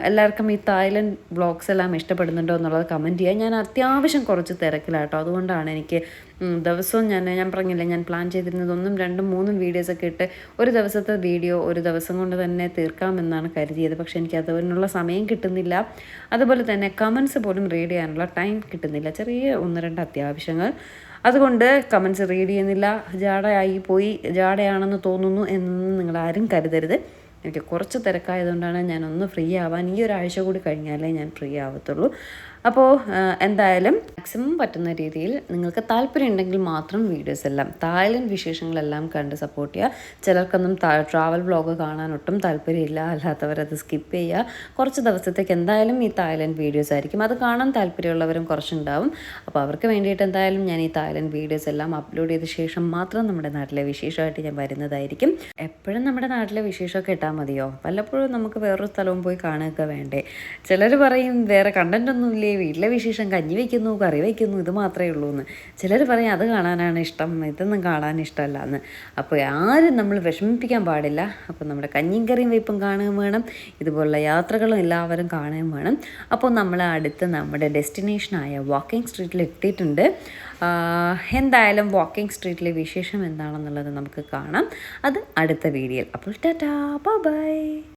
എല്ലാവർക്കും ഈ തായ്ലൻഡ് ബ്ലോഗ്സ് എല്ലാം ഇഷ്ടപ്പെടുന്നുണ്ടോ എന്നുള്ളത് കമന്റ് ചെയ്യാൻ. ഞാൻ അത്യാവശ്യം കുറച്ച് തിരക്കിലാട്ടോ. അതുകൊണ്ടാണ് എനിക്ക് ദിവസവും ഞാൻ ഞാൻ പറഞ്ഞില്ല ഞാൻ പ്ലാൻ ചെയ്തിരുന്നത് ഒന്നും രണ്ടും മൂന്നും വീഡിയോസൊക്കെ ഇട്ട് ഒരു ദിവസത്തെ വീഡിയോ ഒരു ദിവസം കൊണ്ട് തന്നെ തീർക്കാമെന്നാണ് കരുതിയത്. പക്ഷെ എനിക്ക് അതിനുള്ള സമയം കിട്ടുന്നില്ല. അതുപോലെ തന്നെ കമൻസ് പോലും റീഡ് ചെയ്യാനുള്ള ടൈം കിട്ടുന്നില്ല. ചെറിയ ഒന്ന് രണ്ട് അത്യാവശ്യങ്ങൾ. അതുകൊണ്ട് കമൻസ് റീഡ് ചെയ്യുന്നില്ല. ജാടയായി പോയി. ജാടയാണെന്ന് തോന്നുന്നു എന്നൊന്നും നിങ്ങൾ ആരും കരുതരുത്. എനിക്ക് കുറച്ച് തിരക്കായതുകൊണ്ടാണ് ഞാനൊന്ന് ഫ്രീ ആവാൻ ഈ ഒരാഴ്ച കൂടി കഴിഞ്ഞാലേ ഞാൻ ഫ്രീ ആവത്തുള്ളൂ. അപ്പോൾ എന്തായാലും മാക്സിമം പറ്റുന്ന രീതിയിൽ നിങ്ങൾക്ക് താല്പര്യം ഉണ്ടെങ്കിൽ മാത്രം വീഡിയോസ് എല്ലാം തായ്ലൻഡ് വിശേഷങ്ങളെല്ലാം കണ്ട് സപ്പോർട്ട് ചെയ്യുക. ചിലർക്കൊന്നും ട്രാവൽ വ്ളോഗ് കാണാൻ ഒട്ടും താല്പര്യമില്ല അല്ലാത്തവരത് സ്കിപ്പ് ചെയ്യുക. കുറച്ച് ദിവസത്തേക്ക് എന്തായാലും ഈ തായ്ലൻഡ് വീഡിയോസ് ആയിരിക്കും. അത് കാണാൻ താല്പര്യമുള്ളവരും കുറച്ചുണ്ടാവും. അപ്പോൾ അവർക്ക് വേണ്ടിയിട്ട് എന്തായാലും ഞാൻ ഈ തായ്ലൻഡ് വീഡിയോസ് എല്ലാം അപ്ലോഡ് ചെയ്ത ശേഷം മാത്രം നമ്മുടെ നാട്ടിലെ വിശേഷമായിട്ട് ഞാൻ വരുന്നതായിരിക്കും. എപ്പോഴും നമ്മുടെ നാട്ടിലെ വിശേഷമൊക്കെ ഇട്ടാൽ മതിയോ? വല്ലപ്പോഴും നമുക്ക് വേറൊരു സ്ഥലവും പോയി കാണുകയൊക്കെ വേണ്ടേ? ചിലർ പറയും വേറെ കണ്ടന്റ് ഒന്നുമില്ലേ? വീട്ടിലെ വിശേഷം കഞ്ഞി വയ്ക്കുന്നു കറി വയ്ക്കുന്നു ഇത് മാത്രമേ ഉള്ളൂ എന്ന്. ചിലർ പറയും അത് കാണാനാണ് ഇഷ്ടം ഇതൊന്നും കാണാൻ ഇഷ്ടമല്ല എന്ന്. അപ്പോൾ ആരും നമ്മൾ വിഷമിപ്പിക്കാൻ പാടില്ല. അപ്പോൾ നമ്മുടെ കഞ്ഞിയും കറിയും വയ്പ്പും കാണുകയും വേണം. ഇതുപോലുള്ള യാത്രകളും എല്ലാവരും കാണുകയും വേണം. അപ്പോൾ നമ്മൾ അടുത്ത് നമ്മുടെ ഡെസ്റ്റിനേഷനായ വാക്കിംഗ് സ്ട്രീറ്റിൽ എത്തിയിട്ടുണ്ട്. എന്തായാലും വാക്കിംഗ് സ്ട്രീറ്റിലെ വിശേഷം എന്താണെന്നുള്ളത് നമുക്ക് കാണാം. അത് അടുത്ത വീഡിയോയിൽ അപ്പോൾ ടാറ്റാ ബൈ